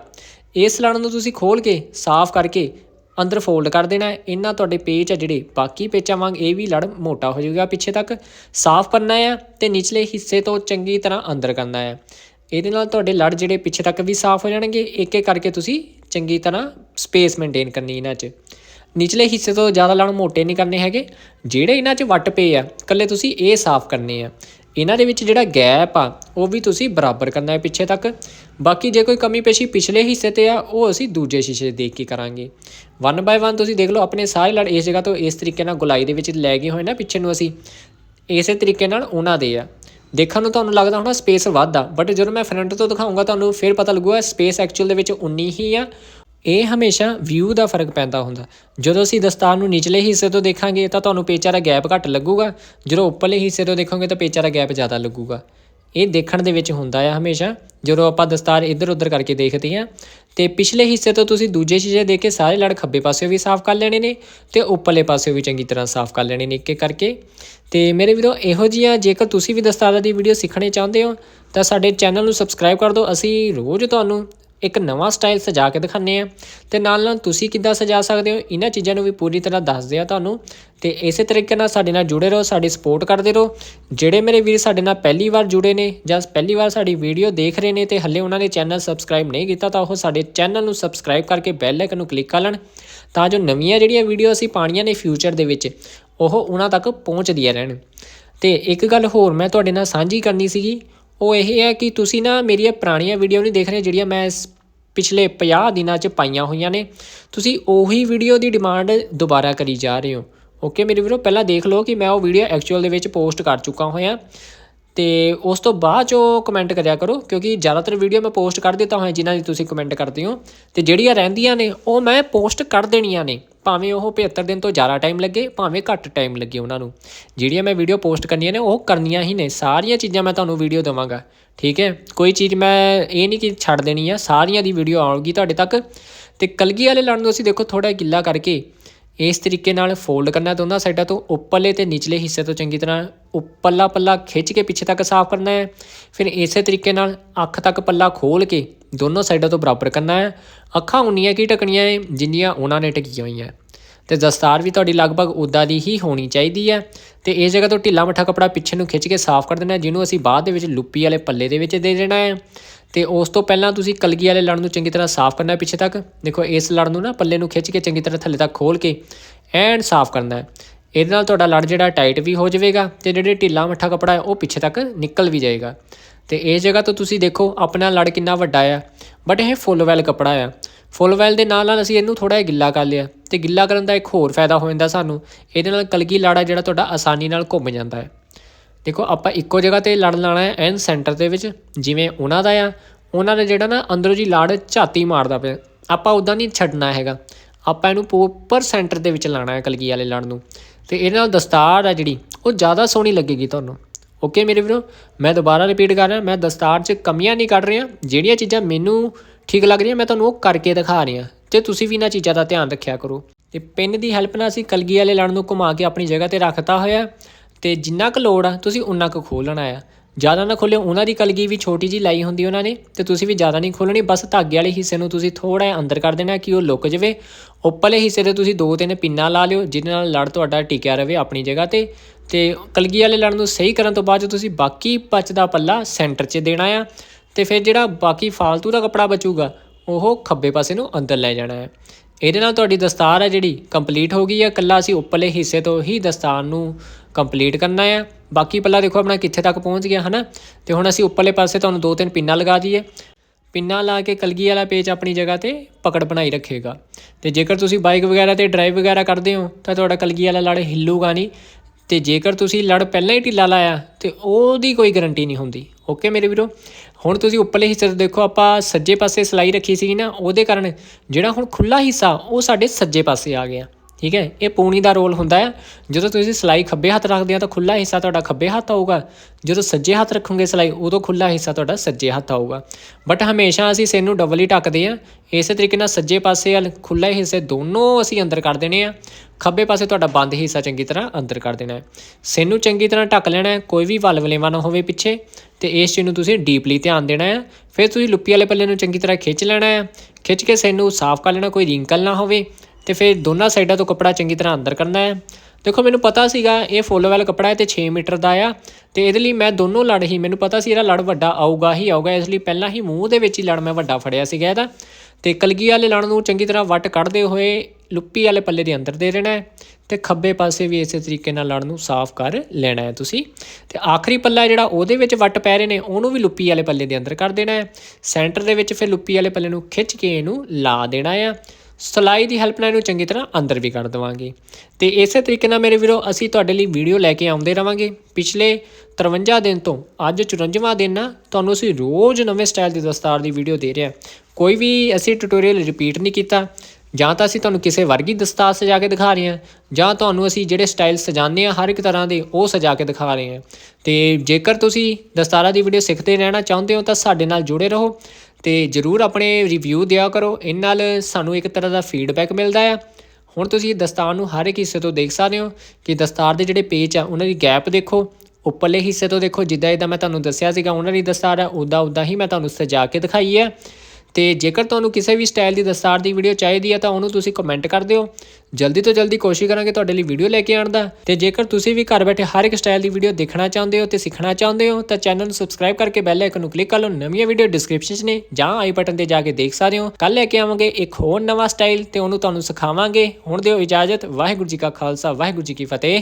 ਇਸ ਲੜ ਨੂੰ ਤੁਸੀਂ ਖੋਲ ਕੇ, ਸਾਫ਼ ਕਰਕੇ ਅੰਦਰ ਫੋਲਡ ਕਰ ਦੇਣਾ ਹੈ। ਇਹਨਾਂ ਤੁਹਾਡੇ ਪੇਚ ਆ ਜਿਹੜੇ ਬਾਕੀ ਪੇਚਾਂ ਵਾਂਗ ਇਹ ਵੀ ਲੜ ਮੋਟਾ ਹੋ ਜਾਊਗਾ, ਪਿੱਛੇ ਤੱਕ ਸਾਫ਼ ਕਰਨਾ ਹੈ ਤੇ ਨਿਚਲੇ ਹਿੱਸੇ ਤੋਂ ਚੰਗੀ ਤਰ੍ਹਾਂ ਅੰਦਰ ਕਰਨਾ ਹੈ। ਇਹਦੇ ਨਾਲ ਤੁਹਾਡੇ ਲੜ ਜਿਹੜੇ ਪਿੱਛੇ ਤੱਕ ਵੀ ਸਾਫ਼ ਹੋ ਜਾਣਗੇ ਇੱਕ ਇੱਕ ਕਰਕੇ ਤੁਸੀਂ ਚੰਗੀ ਤਰ੍ਹਾਂ ਸਪੇਸ ਮੇਨਟੇਨ ਕਰਨੀ ਇਹਨਾਂ 'ਚ। ਨਿਚਲੇ ਹਿੱਸੇ ਤੋਂ ਜ਼ਿਆਦਾ ਲੜ ਮੋਟੇ ਨਹੀਂ ਕਰਨੇ ਹੈਗੇ। ਜਿਹੜੇ ਇਹਨਾਂ 'ਚ ਵੱਟ ਪਏ ਆ, ਇਕੱਲੇ ਤੁਸੀਂ ਇਹ ਸਾਫ਼ ਕਰਨੇ ਆ। ਇਹਨਾਂ ਦੇ ਵਿੱਚ ਜਿਹੜਾ ਗੈਪ ਆ, ਉਹ ਵੀ ਤੁਸੀਂ ਬਰਾਬਰ ਕਰਨਾ ਹੈ ਪਿੱਛੇ ਤੱਕ। ਬਾਕੀ ਜੇ ਕੋਈ ਕਮੀ ਪੇਸ਼ੀ ਪਿਛਲੇ ਹਿੱਸੇ ਤੇ ਆ, ਉਹ ਅਸੀਂ ਦੂਜੇ ਸ਼ੀਸ਼ੇ ਦੇਖ ਕੇ ਕਰਾਂਗੇ। ਵਨ ਬਾਏ ਵਨ ਤੁਸੀਂ ਦੇਖ ਲਓ, ਆਪਣੇ ਸਾਰੇ ਲੜ ਇਸ ਜਗ੍ਹਾ ਤੋਂ ਇਸ ਤਰੀਕੇ ਨਾਲ ਗੁਲਾਈ ਦੇ ਵਿੱਚ ਲੈ ਗਏ ਹੋਏ ਨਾ ਪਿੱਛੇ ਨੂੰ ਅਸੀਂ। ਇਸੇ ਤਰੀਕੇ ਨਾਲ ਉਹਨਾਂ ਦੇ ਆ। ਦੇਖਣ ਨੂੰ ਤੁਹਾਨੂੰ ਲੱਗਦਾ ਹੋਣਾ ਸਪੇਸ ਵੱਧ ਆ ਬਟ ਜਦੋਂ ਮੈਂ ਫਰੰਟ ਤੋਂ ਦਿਖਾਉਂਗਾ, ਤੁਹਾਨੂੰ ਫਿਰ ਪਤਾ ਲੱਗੂਗਾ ਸਪੇਸ ਐਕਚੁਅਲ ਦੇ ਵਿੱਚ ਉਨੀ ਹੀ ਆ। ਇਹ ਹਮੇਸ਼ਾ ਵਿਊ ਦਾ ਫ਼ਰਕ ਪੈਂਦਾ ਹੁੰਦਾ। ਜਦੋਂ ਅਸੀਂ ਦਸਤਾਰ ਨੂੰ ਨਿਚਲੇ ਹਿੱਸੇ ਤੋਂ ਦੇਖਾਂਗੇ ਤਾਂ ਤੁਹਾਨੂੰ ਪੇਚਾਂ ਦਾ ਗੈਪ ਘੱਟ ਲੱਗੂਗਾ। ਜਦੋਂ ਉੱਪਰਲੇ ਹਿੱਸੇ ਤੋਂ ਦੇਖੋਗੇ ਤਾਂ ਪੇਚਾਂ ਦਾ ਗੈਪ ਜ਼ਿਆਦਾ ਲੱਗੂਗਾ। ਇਹ ਦੇਖਣ ਦੇ ਵਿੱਚ ਹੁੰਦਾ ਆ ਹਮੇਸ਼ਾ, ਜਦੋਂ ਆਪਾਂ ਦਸਤਾਰ ਇੱਧਰ ਉੱਧਰ ਕਰਕੇ ਦੇਖਦੇ ਹਾਂ, ਤੇ ਪਿਛਲੇ ਹਿੱਸੇ ਤੋਂ ਤੁਸੀਂ ਦੂਜੇ ਸ਼ੀਸ਼ੇ ਦੇਖ ਕੇ ਸਾਰੇ ਲੜ ਖੱਬੇ ਪਾਸੇ ਵੀ ਸਾਫ਼ ਕਰ ਲੈਣੇ ਨੇ ਤੇ ਉੱਪਰਲੇ ਪਾਸੇ ਵੀ ਚੰਗੀ ਤਰ੍ਹਾਂ ਸਾਫ਼ ਕਰ ਲੈਣੇ ਨੇ ਇੱਕ ਇੱਕ ਕਰਕੇ। ਤੇ ਮੇਰੇ ਵੀਰੋ, ਇਹੋ ਜੀਆਂ ਜੇਕਰ ਤੁਸੀਂ ਵੀ ਦਸਤਾਰਾਂ ਦੀ ਵੀਡੀਓ ਸਿੱਖਣੇ ਚਾਹੁੰਦੇ ਹੋ, ਤਾਂ ਸਾਡੇ ਚੈਨਲ ਨੂੰ ਸਬਸਕ੍ਰਾਈਬ ਕਰ ਦਿਓ। ਅਸੀਂ ਰੋਜ਼ ਤੁਹਾਨੂੰ ਇੱਕ ਨਵਾਂ ਸਟਾਈਲ ਸਜਾ ਕੇ ਦਿਖਾਉਂਦੇ ਆ ਤੇ ਨਾਲ ਨਾਲ ਤੁਸੀਂ ਕਿੱਦਾਂ ਸਜਾ ਸਕਦੇ ਹੋ, ਇਹਨਾਂ ਚੀਜ਼ਾਂ ਨੂੰ ਵੀ ਪੂਰੀ ਤਰ੍ਹਾਂ ਦੱਸਦੇ ਆ ਤੁਹਾਨੂੰ। ਤੇ ਇਸੇ ਤਰੀਕੇ ਨਾਲ ਸਾਡੇ ਨਾਲ ਜੁੜੇ ਰਹੋ, ਸਾਡੀ ਸਪੋਰਟ ਕਰਦੇ ਰਹੋ। ਜਿਹੜੇ ਮੇਰੇ ਵੀਰ ਸਾਡੇ ਨਾਲ ਪਹਿਲੀ ਵਾਰ ਜੁੜੇ ਨੇ ਜਾਂ ਪਹਿਲੀ ਵਾਰ ਸਾਡੀ ਵੀਡੀਓ ਦੇਖ ਰਹੇ ਨੇ ਤੇ ਹੱਲੇ ਉਹਨਾਂ ਨੇ ਚੈਨਲ ਸਬਸਕ੍ਰਾਈਬ ਨਹੀਂ ਕੀਤਾ ਤਾਂ ਉਹ ਸਾਡੇ ਚੈਨਲ ਨੂੰ ਸਬਸਕ੍ਰਾਈਬ ਕਰਕੇ ਬੈਲ ਆਈਕਨ ਨੂੰ ਕਲਿੱਕ ਕਰ ਲੈਣ। ਤਾਂ ਜੋ ਨਵੀਆਂ ਜਿਹੜੀਆਂ ਵੀਡੀਓ ਅਸੀਂ ਪਾਣੀਆਂ ਨੇ ਫਿਊਚਰ ਦੇ ਵਿੱਚ, ਉਹ ਉਹਨਾਂ ਤੱਕ ਪਹੁੰਚਦੀਆਂ ਰਹਿਣ। ਤੇ ਇੱਕ ਗੱਲ ਹੋਰ ਮੈਂ ਤੁਹਾਡੇ ਨਾਲ ਸਾਂਝੀ ਕਰਨੀ ਸੀਗੀ ਉਹ ਇਹ ਹੈ ਕਿ ਤੁਸੀਂ ਨਾ ਮੇਰੀਆਂ ਪੁਰਾਣੀਆਂ ਵੀਡੀਓ ਨਹੀਂ ਦੇਖ ਰਹੇ ਜਿਹੜੀਆਂ ਮੈਂ ਇਸ ਪਿਛਲੇ 50 ਦਿਨਾਂ 'ਚ ਪਾਈਆਂ ਹੋਈਆਂ ਨੇ। ਤੁਸੀਂ ਉਹੀ ਵੀਡੀਓ ਦੀ ਡਿਮਾਂਡ ਦੁਬਾਰਾ ਕਰੀ ਜਾ ਰਹੇ ਹੋ। ਓਕੇ ਮੇਰੇ ਵੀਰੋ, ਪਹਿਲਾਂ ਦੇਖ ਲਓ ਕਿ ਮੈਂ ਉਹ ਵੀਡੀਓ ਐਕਚੁਅਲ ਦੇ ਵਿੱਚ ਪੋਸਟ ਕਰ ਚੁੱਕਾ ਹੋਇਆ। ਤੇ ਉਸ ਤੋਂ ਬਾਅਦ ਜੋ ਕਮੈਂਟ ਕਰਿਆ ਕਰੋ, ਕਿਉਂਕਿ ਜ਼ਿਆਦਾਤਰ ਵੀਡੀਓ ਮੈਂ ਪੋਸਟ ਕਰ ਦਿੱਤਾ ਹੋਇਆ, ਜਿਨ੍ਹਾਂ ਦੀ ਤੁਸੀਂ ਕਮੈਂਟ ਕਰਦੇ ਹੋ। ਤੇ ਜਿਹੜੀਆਂ ਰਹਿੰਦੀਆਂ ਨੇ, ਉਹ ਮੈਂ ਪੋਸਟ ਕਰ ਦੇਣੀਆਂ ਨੇ। ਭਾਵੇਂ ਉਹ 75 ਦਿਨ ਤੋਂ ਜ਼ਿਆਦਾ ਟਾਈਮ ਲੱਗੇ, ਭਾਵੇਂ ਘੱਟ ਟਾਈਮ ਲੱਗੇ ਉਹਨਾਂ ਨੂੰ। ਜਿਹੜੀਆਂ ਮੈਂ ਵੀਡੀਓ ਪੋਸਟ ਕਰਨੀਆਂ ਨੇ, ਉਹ ਕਰਨੀਆਂ ਹੀ ਨੇ। ਸਾਰੀਆਂ ਚੀਜ਼ਾਂ ਮੈਂ ਤੁਹਾਨੂੰ ਵੀਡੀਓ ਦਵਾਂਗਾ। ਠੀਕ ਹੈ? ਕੋਈ ਚੀਜ਼ ਮੈਂ ਇਹ ਨਹੀਂ ਕਿ ਛੱਡ ਦੇਣੀ ਆ। ਸਾਰੀਆਂ ਦੀ ਵੀਡੀਓ ਆਉਗੀ ਤੁਹਾਡੇ ਤੱਕ। ਤੇ ਕਲਗੀ ਵਾਲੇ ਲੜਨ ਨੂੰ ਅਸੀਂ ਦੇਖੋ ਥੋੜਾ ਗਿੱਲਾ ਕਰਕੇ ਇਸ ਤਰੀਕੇ ਨਾਲ ਫੋਲਡ ਕਰਨਾ ਦੋਨਾਂ ਸਾਈਡਾਂ ਤੋਂ ਉੱਪਰਲੇ ਤੇ ਨਿਚਲੇ ਹਿੱਸੇ ਤੋਂ ਚੰਗੀ ਤਰ੍ਹਾਂ ਉੱਪਰਲਾ ਪੱਲਾ ਖਿੱਚ ਕੇ ਪਿੱਛੇ ਤੱਕ ਸਾਫ਼ ਕਰਨਾ ਹੈ। ਫਿਰ ਇਸੇ ਤਰੀਕੇ ਨਾਲ ਅੱਖ ਤੱਕ ਪੱਲਾ ਖੋਲ ਕੇ ਦੋਨੋਂ ਸਾਈਡਾਂ ਤੋਂ ਬਰਾਬਰ ਕਰਨਾ ਹੈ। ਅੱਖਾਂ ਉਨੀਆਂ ਕੀ ਟਕਣੀਆਂ ਹੈ ਜਿੰਨੀਆਂ ਉਹਨਾਂ ਨੇ ਟਕੀਆਂ ਹੋਈਆਂ। ਤੇ ਦਸਤਾਰ ਵੀ ਤੁਹਾਡੀ ਲਗਭਗ ਉਦਾਂ ਦੀ ਹੀ ਹੋਣੀ ਚਾਹੀਦੀ ਹੈ। ਤੇ ਇਹ ਜਗ੍ਹਾ ਤੋਂ ਢਿੱਲਾ ਮੱਠਾ ਕਪੜਾ ਪਿੱਛੇ ਨੂੰ ਖਿੱਚ ਕੇ ਸਾਫ਼ ਕਰ ਦੇਣਾ ਜਿਹਨੂੰ ਅਸੀਂ ਬਾਅਦ ਦੇ ਵਿੱਚ ਲੁੱਪੀ ਵਾਲੇ ਪੱਲੇ ਦੇ ਵਿੱਚ ਦੇ ਦੇਣਾ ਹੈ। ਤੇ ਉਸ ਤੋਂ ਪਹਿਲਾਂ ਤੁਸੀਂ ਕਲਗੀ ਵਾਲੇ ਲੜ ਨੂੰ ਚੰਗੀ ਤਰ੍ਹਾਂ ਸਾਫ਼ ਕਰਨਾ ਹੈ ਪਿੱਛੇ ਤੱਕ। ਦੇਖੋ, ਇਸ ਲੜ ਨੂੰ ਨਾ ਪੱਲੇ ਨੂੰ ਖਿੱਚ ਕੇ ਚੰਗੀ ਤਰ੍ਹਾਂ ਥੱਲੇ ਤੱਕ ਖੋਲ ਕੇ ਐਂਡ ਸਾਫ਼ ਕਰਨਾ ਹੈ। ਇਹਦੇ ਨਾਲ ਤੁਹਾਡਾ ਲੜ ਜਿਹੜਾ ਟਾਈਟ ਵੀ ਹੋ ਜਾਵੇਗਾ ਤੇ ਜਿਹੜੇ ਢਿੱਲਾ ਮੱਠਾ ਕਪੜਾ ਹੈ, ਉਹ ਪਿੱਛੇ ਤੱਕ ਨਿਕਲ ਵੀ ਜਾਏਗਾ। ਤੇ ਇਹ ਜਗ੍ਹਾ ਤੋਂ ਤੁਸੀਂ ਦੇਖੋ, ਆਪਣਾ ਲੜ ਕਿੰਨਾ ਵੱਡਾ ਆ। ਬਟ ਇਹ ਫੁੱਲ ਵੈਲ ਕਪੜਾ ਆ। ਫੁੱਲ ਵੈਲ ਦੇ ਨਾਲ ਨਾਲ ਅਸੀਂ ਇਹਨੂੰ ਥੋੜਾ ਜਿਹਾ ਗਿੱਲਾ ਕਰ ਲਿਆ। ਤੇ ਗਿੱਲਾ ਕਰਨ ਦਾ ਇੱਕ ਹੋਰ ਫਾਇਦਾ ਹੋ ਜਾਂਦਾ ਸਾਨੂੰ। ਇਹਦੇ ਨਾਲ ਕਲਗੀ ਲਾੜਾ ਜਿਹੜਾ ਤੁਹਾਡਾ ਆਸਾਨੀ ਨਾਲ ਘੁੰਮ ਜਾਂਦਾ ਹੈ। ਦੇਖੋ, ਆਪਾਂ ਇੱਕੋ ਜਗ੍ਹਾ ਤੇ ਲੜ ਲਾਣਾ ਹੈ ਐਨ ਸੈਂਟਰ ਦੇ ਵਿੱਚ, ਜਿਵੇਂ ਉਹਨਾਂ ਦਾ ਆ। ਉਹਨਾਂ ਨੇ ਜਿਹੜਾ ਨਾ ਅੰਦਰੋਂ ਜੀ ਲਾੜ ਝਾਤੀ ਮਾਰਦਾ ਪਿਆ। ਆਪਾਂ ਉਦਾਂ ਨਹੀਂ ਛੱਡਣਾ ਹੈਗਾ। ਆਪਾਂ ਇਹਨੂੰ ਪ੍ਰੋਪਰ ਸੈਂਟਰ ਦੇ ਵਿੱਚ ਲਾਣਾ ਹੈ ਕਲਗੀ ਵਾਲੇ ਲੜ ਨੂੰ। ਤੇ ਇਹਦੇ ਨਾਲ ਦਸਤਾਰ ਆ ਜਿਹੜੀ, ਉਹ ਜ਼ਿਆਦਾ ਸੋਹਣੀ ਲੱਗੇਗੀ ਤੁਹਾਨੂੰ। ਓਕੇ ਮੇਰੇ ਵੀਰੋ, ਮੈਂ ਦੁਬਾਰਾ ਰਿਪੀਟ ਕਰ ਰਿਹਾ, ਮੈਂ ਦਸਤਾਰ 'ਚ ਕਮੀਆਂ ਨਹੀਂ ਕੱਢ ਰਿਹਾ, ਜਿਹੜੀਆਂ ਚੀਜ਼ਾਂ ਮੈਨੂੰ ਠੀਕ ਲੱਗ ਰਹੀਆਂ, ਮੈਂ ਤੁਹਾਨੂੰ ਉਹ ਕਰਕੇ ਦਿਖਾ ਰਿਹਾ। ਤੇ ਤੁਸੀਂ ਵੀ ਇਹਨਾਂ ਚੀਜ਼ਾਂ ਦਾ ਧਿਆਨ ਰੱਖਿਆ ਕਰੋ। ਤੇ ਪਿੰਨ ਦੀ ਹੈਲਪ ਨਾਲ ਅਸੀਂ ਕਲਗੀ ਵਾਲੇ ਲੜ ਨੂੰ ਘੁਮਾ ਕੇ ਆਪਣੀ ਜਗ੍ਹਾ ਤੇ ਰੱਖਤਾ ਹੋਇਆ ਤੇ ਜਿੰਨਾ ਕੁ ਲੋੜ ਆ, ਤੁਸੀਂ ਉਨਾ ਕੁ ਖੋਲਣਾ ਆ। ਜ਼ਿਆਦਾ ਨਾ ਖੋਲਿਓ, ਉਹਨਾਂ ਦੀ ਕਲਗੀ ਵੀ ਛੋਟੀ ਜੀ ਲਾਈ ਹੁੰਦੀ ਉਹਨਾਂ ਨੇ, ਤੇ ਤੁਸੀਂ ਵੀ ਜ਼ਿਆਦਾ ਨਹੀਂ ਖੋਲਣੀ, ਬਸ ਧਾਗੇ ਵਾਲੇ ਹਿੱਸੇ ਨੂੰ ਤੁਸੀਂ ਥੋੜਾ ਜਿਹਾ ਅੰਦਰ ਕਰ ਦੇਣਾ ਕਿ ਉਹ ਲੁਕ ਜਾਵੇ। ਉੱਪਰਲੇ ਹਿੱਸੇ ਤੇ ਤੁਸੀਂ ਦੋ ਤਿੰਨ ਪਿੰਨਾਂ ਲਾ ਲਿਓ, ਜਿਹਦੇ ਨਾਲ ਲੜ ਤੁਹਾਡਾ ਟਿਕਿਆ ਰਹੇ ਆਪਣੀ ਜਗ੍ਹਾ ਤੇ ਤੇ ਕਲਗੀ ਵਾਲੇ ਲੜ ਨੂੰ ਸਹੀ ਕਰਨ ਤੋਂ ਬਾਅਦ ਤੁਸੀਂ ਬਾਕੀ ਬਚਦਾ ਪੱਲਾ ਸੈਂਟਰ 'ਚ ਦੇਣਾ ਆ, ਤੇ ਫਿਰ ਜਿਹੜਾ ਬਾਕੀ ਫਾਲਤੂ ਦਾ ਕੱਪੜਾ ਬਚੂਗਾ, ਉਹ ਖੱਬੇ ਪਾਸੇ ਨੂੰ ਅੰਦਰ ਲੈ ਜਾਣਾ ਹੈ ਇਹਦੇ ਨਾਲ ਤੁਹਾਡੀ ਦਸਤਾਰ ਹੈ ਜਿਹੜੀ ਕੰਪਲੀਟ ਹੋ ਗਈ ਹੈ ਕੱਲਾ ਅਸੀਂ ਉੱਪਰਲੇ ਹਿੱਸੇ ਤੋਂ ਹੀ ਦਸਤਾਰ ਨੂੰ ਕੰਪਲੀਟ ਕਰਨਾ ਆ। ਬਾਕੀ ਪੱਲਾ ਦੇਖੋ ਆਪਣਾ ਕਿੱਥੇ ਤੱਕ ਪਹੁੰਚ ਗਿਆ, ਹਨਾ? ਤੇ ਹੁਣ ਅਸੀਂ ਉੱਪਰਲੇ ਪਾਸੇ ਤੁਹਾਨੂੰ ਦੋ ਤਿੰਨ ਪਿੰਨਾਂ ਲਗਾ ਦਈਏ। ਪਿੰਨਾਂ ਲਾ ਕੇ ਕਲਗੀ ਵਾਲਾ ਪੇਚ ਆਪਣੀ ਜਗ੍ਹਾ ਤੇ ਪਕੜ ਬਣਾਈ ਰੱਖੇਗਾ। ਤੇ ਜੇਕਰ ਤੁਸੀਂ ਬਾਈਕ ਵਗੈਰਾ ਤੇ ਡਰਾਈਵ ਵਗੈਰਾ ਕਰਦੇ ਹੋ, ਤਾਂ ਤੁਹਾਡਾ ਕਲਗੀ ਵਾਲਾ ਲੜ ਹਿੱਲੂਗਾ ਨਹੀਂ। ਤੇ ਜੇਕਰ ਤੁਸੀਂ ਲੜ ਪਹਿਲਾਂ ਹੀ ਢਿੱਲਾ ਲਾਇਆ, ਤੇ ਉਹਦੀ ਕੋਈ ਗਾਰੰਟੀ ਨਹੀਂ ਹੁੰਦੀ। ਓਕੇ ਮੇਰੇ ਵੀਰੋ? ਹੁਣ ਤੁਸੀਂ ਉੱਪਰਲੇ ਹਿੱਸੇ ਤੇ ਦੇਖੋ, ਆਪਾਂ ਸੱਜੇ ਪਾਸੇ ਸਲਾਈ ਰੱਖੀ ਸੀ ਨਾ, ਉਹਦੇ ਕਾਰਨ ਜਿਹੜਾ ਹੁਣ ਖੁੱਲਾ ਹਿੱਸਾ, ਉਹ ਸਾਡੇ ਸੱਜੇ ਪਾਸੇ ਆ ਗਿਆ। ਠੀਕ ਹੈ? ਇਹ ਪੂਣੀ ਦਾ ਰੋਲ ਹੁੰਦਾ ਹੈ। ਜਦੋਂ ਤੁਸੀਂ ਸਲਾਈ ਖੱਬੇ ਹੱਥ ਰੱਖਦੇ ਆ ਤਾਂ ਖੁੱਲਾ ਹਿੱਸਾ ਤੁਹਾਡਾ ਖੱਬੇ ਹੱਥ ਆਊਗਾ। ਜਦੋਂ ਸੱਜੇ ਹੱਥ ਰੱਖੋਗੇ ਸਲਾਈ, ਉਦੋਂ ਖੁੱਲਾ ਹਿੱਸਾ ਤੁਹਾਡਾ ਸੱਜੇ ਹੱਥ ਆਊਗਾ। ਬਟ ਹਮੇਸ਼ਾ ਅਸੀਂ ਸਿਰ ਨੂੰ ਡਬਲ ਹੀ ਢੱਕਦੇ ਆ ਇਸੇ ਤਰੀਕੇ ਨਾਲ ਸੱਜੇ ਪਾਸੇ ਵਾਲ ਖੁੱਲਾ ਹਿੱਸੇ ਦੋਨੋਂ ਅਸੀਂ ਅੰਦਰ ਕਰ ਦੇਣੇ ਆ। ਖੱਬੇ ਪਾਸੇ ਤੁਹਾਡਾ ਬੰਦ ਹਿੱਸਾ ਚੰਗੀ ਤਰ੍ਹਾਂ ਅੰਦਰ ਕਰ ਦੇਣਾ ਹੈ। ਸਿਰ ਨੂੰ ਚੰਗੀ ਤਰ੍ਹਾਂ ਢੱਕ ਲੈਣਾ ਹੈ। ਕੋਈ ਵੀ ਵਲਵਲੇਵਾ ਨਾ ਹੋਵੇ ਪਿੱਛੇ। ਤੇ ਇਸ ਚੀਜ਼ ਨੂੰ ਤੁਸੀਂ ਡੀਪਲੀ ਧਿਆਨ ਦੇਣਾ ਹੈ। ਫਿਰ ਤੁਸੀਂ ਲੁੱਪੀ ਵਾਲੇ ਪੱਲੇ ਨੂੰ ਚੰਗੀ ਤਰ੍ਹਾਂ ਖਿੱਚ ਲੈਣਾ ਹੈ। ਖਿੱਚ ਕੇ ਸਿਰ ਨੂੰ ਸਾਫ਼ ਕਰ ਲੈਣਾ, ਕੋਈ ਰਿੰਕਲ ਨਾ ਹੋਵੇ। ਤੇ ਫਿਰ ਦੋਨਾਂ ਸਾਈਡਾਂ ਤੋਂ ਕੱਪੜਾ ਚੰਗੀ ਤਰ੍ਹਾਂ ਅੰਦਰ ਕਰਨਾ ਹੈ। ਦੇਖੋ, ਮੈਨੂੰ ਪਤਾ ਸੀਗਾ ਇਹ ਫੁੱਲ ਵੈਲ ਕੱਪੜਾ ਹੈ ਤੇ 6 ਮੀਟਰ ਦਾ ਆ ਤੇ ਇਹਦੇ ਲਈ ਮੈਂ ਦੋਨੋਂ ਲੜ ਹੀ, ਮੈਨੂੰ ਪਤਾ ਸੀ ਇਹਦਾ ਲੜ ਵੱਡਾ ਆਊਗਾ ਹੀ ਆਊਗਾ, ਇਸ ਲਈ ਪਹਿਲਾਂ ਹੀ ਮੂੰਹ ਦੇ ਵਿੱਚ ਹੀ ਲੜ ਮੈਂ ਵੱਡਾ ਫੜਿਆ ਸੀਗਾ ਇਹਦਾ। ਤੇ ਕਲਗੀ ਵਾਲੇ ਲੜ ਨੂੰ ਚੰਗੀ ਤਰ੍ਹਾਂ ਵੱਟ ਕੱਢਦੇ ਹੋਏ ਲੁੱਪੀ ਵਾਲੇ ਪੱਲੇ ਦੇ ਅੰਦਰ ਦੇ ਦੇਣਾ ਹੈ ਤੇ ਖੱਬੇ ਪਾਸੇ ਵੀ ਇਸੇ ਤਰੀਕੇ ਨਾਲ ਲੜ ਨੂੰ ਸਾਫ਼ ਕਰ ਲੈਣਾ ਹੈ ਤੁਸੀਂ। ਤੇ ਆਖਰੀ ਪੱਲਾ ਜਿਹੜਾ ਉਹਦੇ ਵਿੱਚ ਵੱਟ ਪੈ ਰਹੇ ਨੇ, ਉਹਨੂੰ ਵੀ ਲੁੱਪੀ ਵਾਲੇ ਪੱਲੇ ਦੇ ਅੰਦਰ ਕਰ ਦੇਣਾ ਹੈ। ਸੈਂਟਰ ਦੇ ਵਿੱਚ ਫਿਰ ਲੁੱਪੀ ਵਾਲੇ ਪੱਲੇ ਨੂੰ ਖਿੱਚ ਕੇ ਇਹਨੂੰ ਲਾ ਦੇਣਾ ਆ ਸਲਾਈ ਦੀ ਹੈਲਪਲਾਈਨ ਨੂੰ ਚੰਗੀ ਤਰ੍ਹਾਂ ਅੰਦਰ ਵੀ ਕਰ ਦੇਵਾਂਗੇ। ਤੇ ਇਸੇ ਤਰੀਕੇ ਨਾਲ ਮੇਰੇ ਵੀਰੋ, ਅਸੀਂ ਤੁਹਾਡੇ ਲਈ ਵੀਡੀਓ ਲੈ ਕੇ ਆਉਂਦੇ ਰਵਾਂਗੇ। ਪਿਛਲੇ 53 ਦਿਨ ਤੋਂ ਅੱਜ 54ਵਾਂ ਦਿਨ ਨਾ ਤੁਹਾਨੂੰ ਅਸੀਂ ਰੋਜ਼ ਨਵੇਂ ਸਟਾਈਲ ਦੀ ਦਸਤਾਰ ਦੀ ਵੀਡੀਓ ਦੇ ਰਹੇ ਹਾਂ। ਕੋਈ ਵੀ ਅਸੀਂ ਟਿਊਟੋਰੀਅਲ ਰਿਪੀਟ ਨਹੀਂ ਕੀਤਾ, ਜਾਂ ਤਾਂ ਅਸੀਂ ਤੁਹਾਨੂੰ ਕਿਸੇ ਵਰਗੀ ਦਸਤਾਰ ਸਜਾ ਕੇ ਦਿਖਾ ਰਹੇ ਹਾਂ, ਜਾਂ ਤੁਹਾਨੂੰ ਅਸੀਂ ਜਿਹੜੇ ਸਟਾਈਲ ਸਜਾਉਂਦੇ ਆ ਹਰ ਇੱਕ ਤਰ੍ਹਾਂ ਦੇ, ਉਹ ਸਜਾ ਕੇ ਦਿਖਾ ਰਹੇ ਹਾਂ। ਤੇ ਜੇਕਰ ਤੁਸੀਂ ਦਸਤਾਰਾਂ ਦੀ ਵੀਡੀਓ ਸਿੱਖਦੇ ਰਹਿਣਾ ਚਾਹੁੰਦੇ ਹੋ, ਤਾਂ ਸਾਡੇ ਨਾਲ ਜੁੜੇ ਰਹੋ। ਤੇ ਜਰੂਰ ਆਪਣੇ ਰਿਵਿਊ ਦਿਆ ਕਰੋ। ਇਹਨਾਂ ਨਾਲ ਸਾਨੂੰ ਇੱਕ ਤਰ੍ਹਾਂ ਦਾ ਫੀਡਬੈਕ ਮਿਲਦਾ ਆ। ਹੁਣ ਤੁਸੀਂ ਦਸਤਾਰ ਨੂੰ ਹਰ ਇੱਕ ਹਿੱਸੇ ਤੋਂ ਦੇਖ ਸਕਦੇ ਹੋ ਕਿ ਦਸਤਾਰ ਦੇ ਜਿਹੜੇ ਪੇਚ ਆ, ਉਹਨਾਂ ਦੀ ਗੈਪ ਦੇਖੋ। ਉੱਪਰਲੇ ਹਿੱਸੇ ਤੋਂ ਦੇਖੋ ਜਿੱਦਾਂ ਜਿੱਦਾਂ ਮੈਂ ਤੁਹਾਨੂੰ ਦੱਸਿਆ ਸੀਗਾ, ਉਹਨਾਂ ਦੀ ਦਸਤਾਰ ਆ ਉਦਾਂ ਉਦਾਂ ਹੀ ਮੈਂ ਤੁਹਾਨੂੰ ਸਜਾ ਕੇ ਦਿਖਾਈ ਹੈ ਤੇ ਜੇਕਰ ਤੁਹਾਨੂੰ ਕਿਸੇ ਵੀ ਸਟਾਈਲ ਦੀ ਦਸਤਾਰ ਦੀ ਵੀਡੀਓ ਚਾਹੀਦੀ ਹੈ ਤਾਂ ਉਹਨੂੰ ਤੁਸੀਂ ਕਮੈਂਟ ਕਰ ਦਿਓ। ਜਲਦੀ ਤੋਂ ਜਲਦੀ ਕੋਸ਼ਿਸ਼ ਕਰਾਂਗੇ ਤੁਹਾਡੇ ਲਈ ਵੀਡੀਓ ਲੈ ਕੇ ਆਉਣ ਦਾ। ਤੇ ਜੇਕਰ ਤੁਸੀਂ ਵੀ ਘਰ ਬੈਠੇ ਹਰ ਇੱਕ ਸਟਾਈਲ ਦੀ ਵੀਡੀਓ ਦੇਖਣਾ ਚਾਹੁੰਦੇ ਹੋ ਤੇ ਸਿੱਖਣਾ ਚਾਹੁੰਦੇ ਹੋ, ਤਾਂ ਚੈਨਲ ਨੂੰ ਸਬਸਕ੍ਰਾਈਬ ਕਰਕੇ ਬੈਲ ਆਈਕਨ ਨੂੰ ਕਲਿੱਕ ਕਰ ਲਓ। ਨਵੀਆਂ ਵੀਡੀਓ ਡਿਸਕ੍ਰਿਪਸ਼ਨ 'ਚ ਨੇ ਜਾਂ ਆਈ ਬਟਨ ਤੇ ਜਾ ਕੇ ਦੇਖ ਸਕਦੇ ਹੋ। ਕੱਲ ਲੈ ਕੇ ਆਵਾਂਗੇ ਇੱਕ ਹੋਰ ਨਵਾਂ ਸਟਾਈਲ ਤੇ ਉਹਨੂੰ ਤੁਹਾਨੂੰ ਸਿਖਾਵਾਂਗੇ। ਹੁਣ ਦਿਓ ਇਜਾਜ਼ਤ। ਵਾਹਿਗੁਰੂ ਜੀ ਕਾ ਖਾਲਸਾ, ਵਾਹਿਗੁਰੂ ਜੀ ਕੀ ਫਤਿਹ।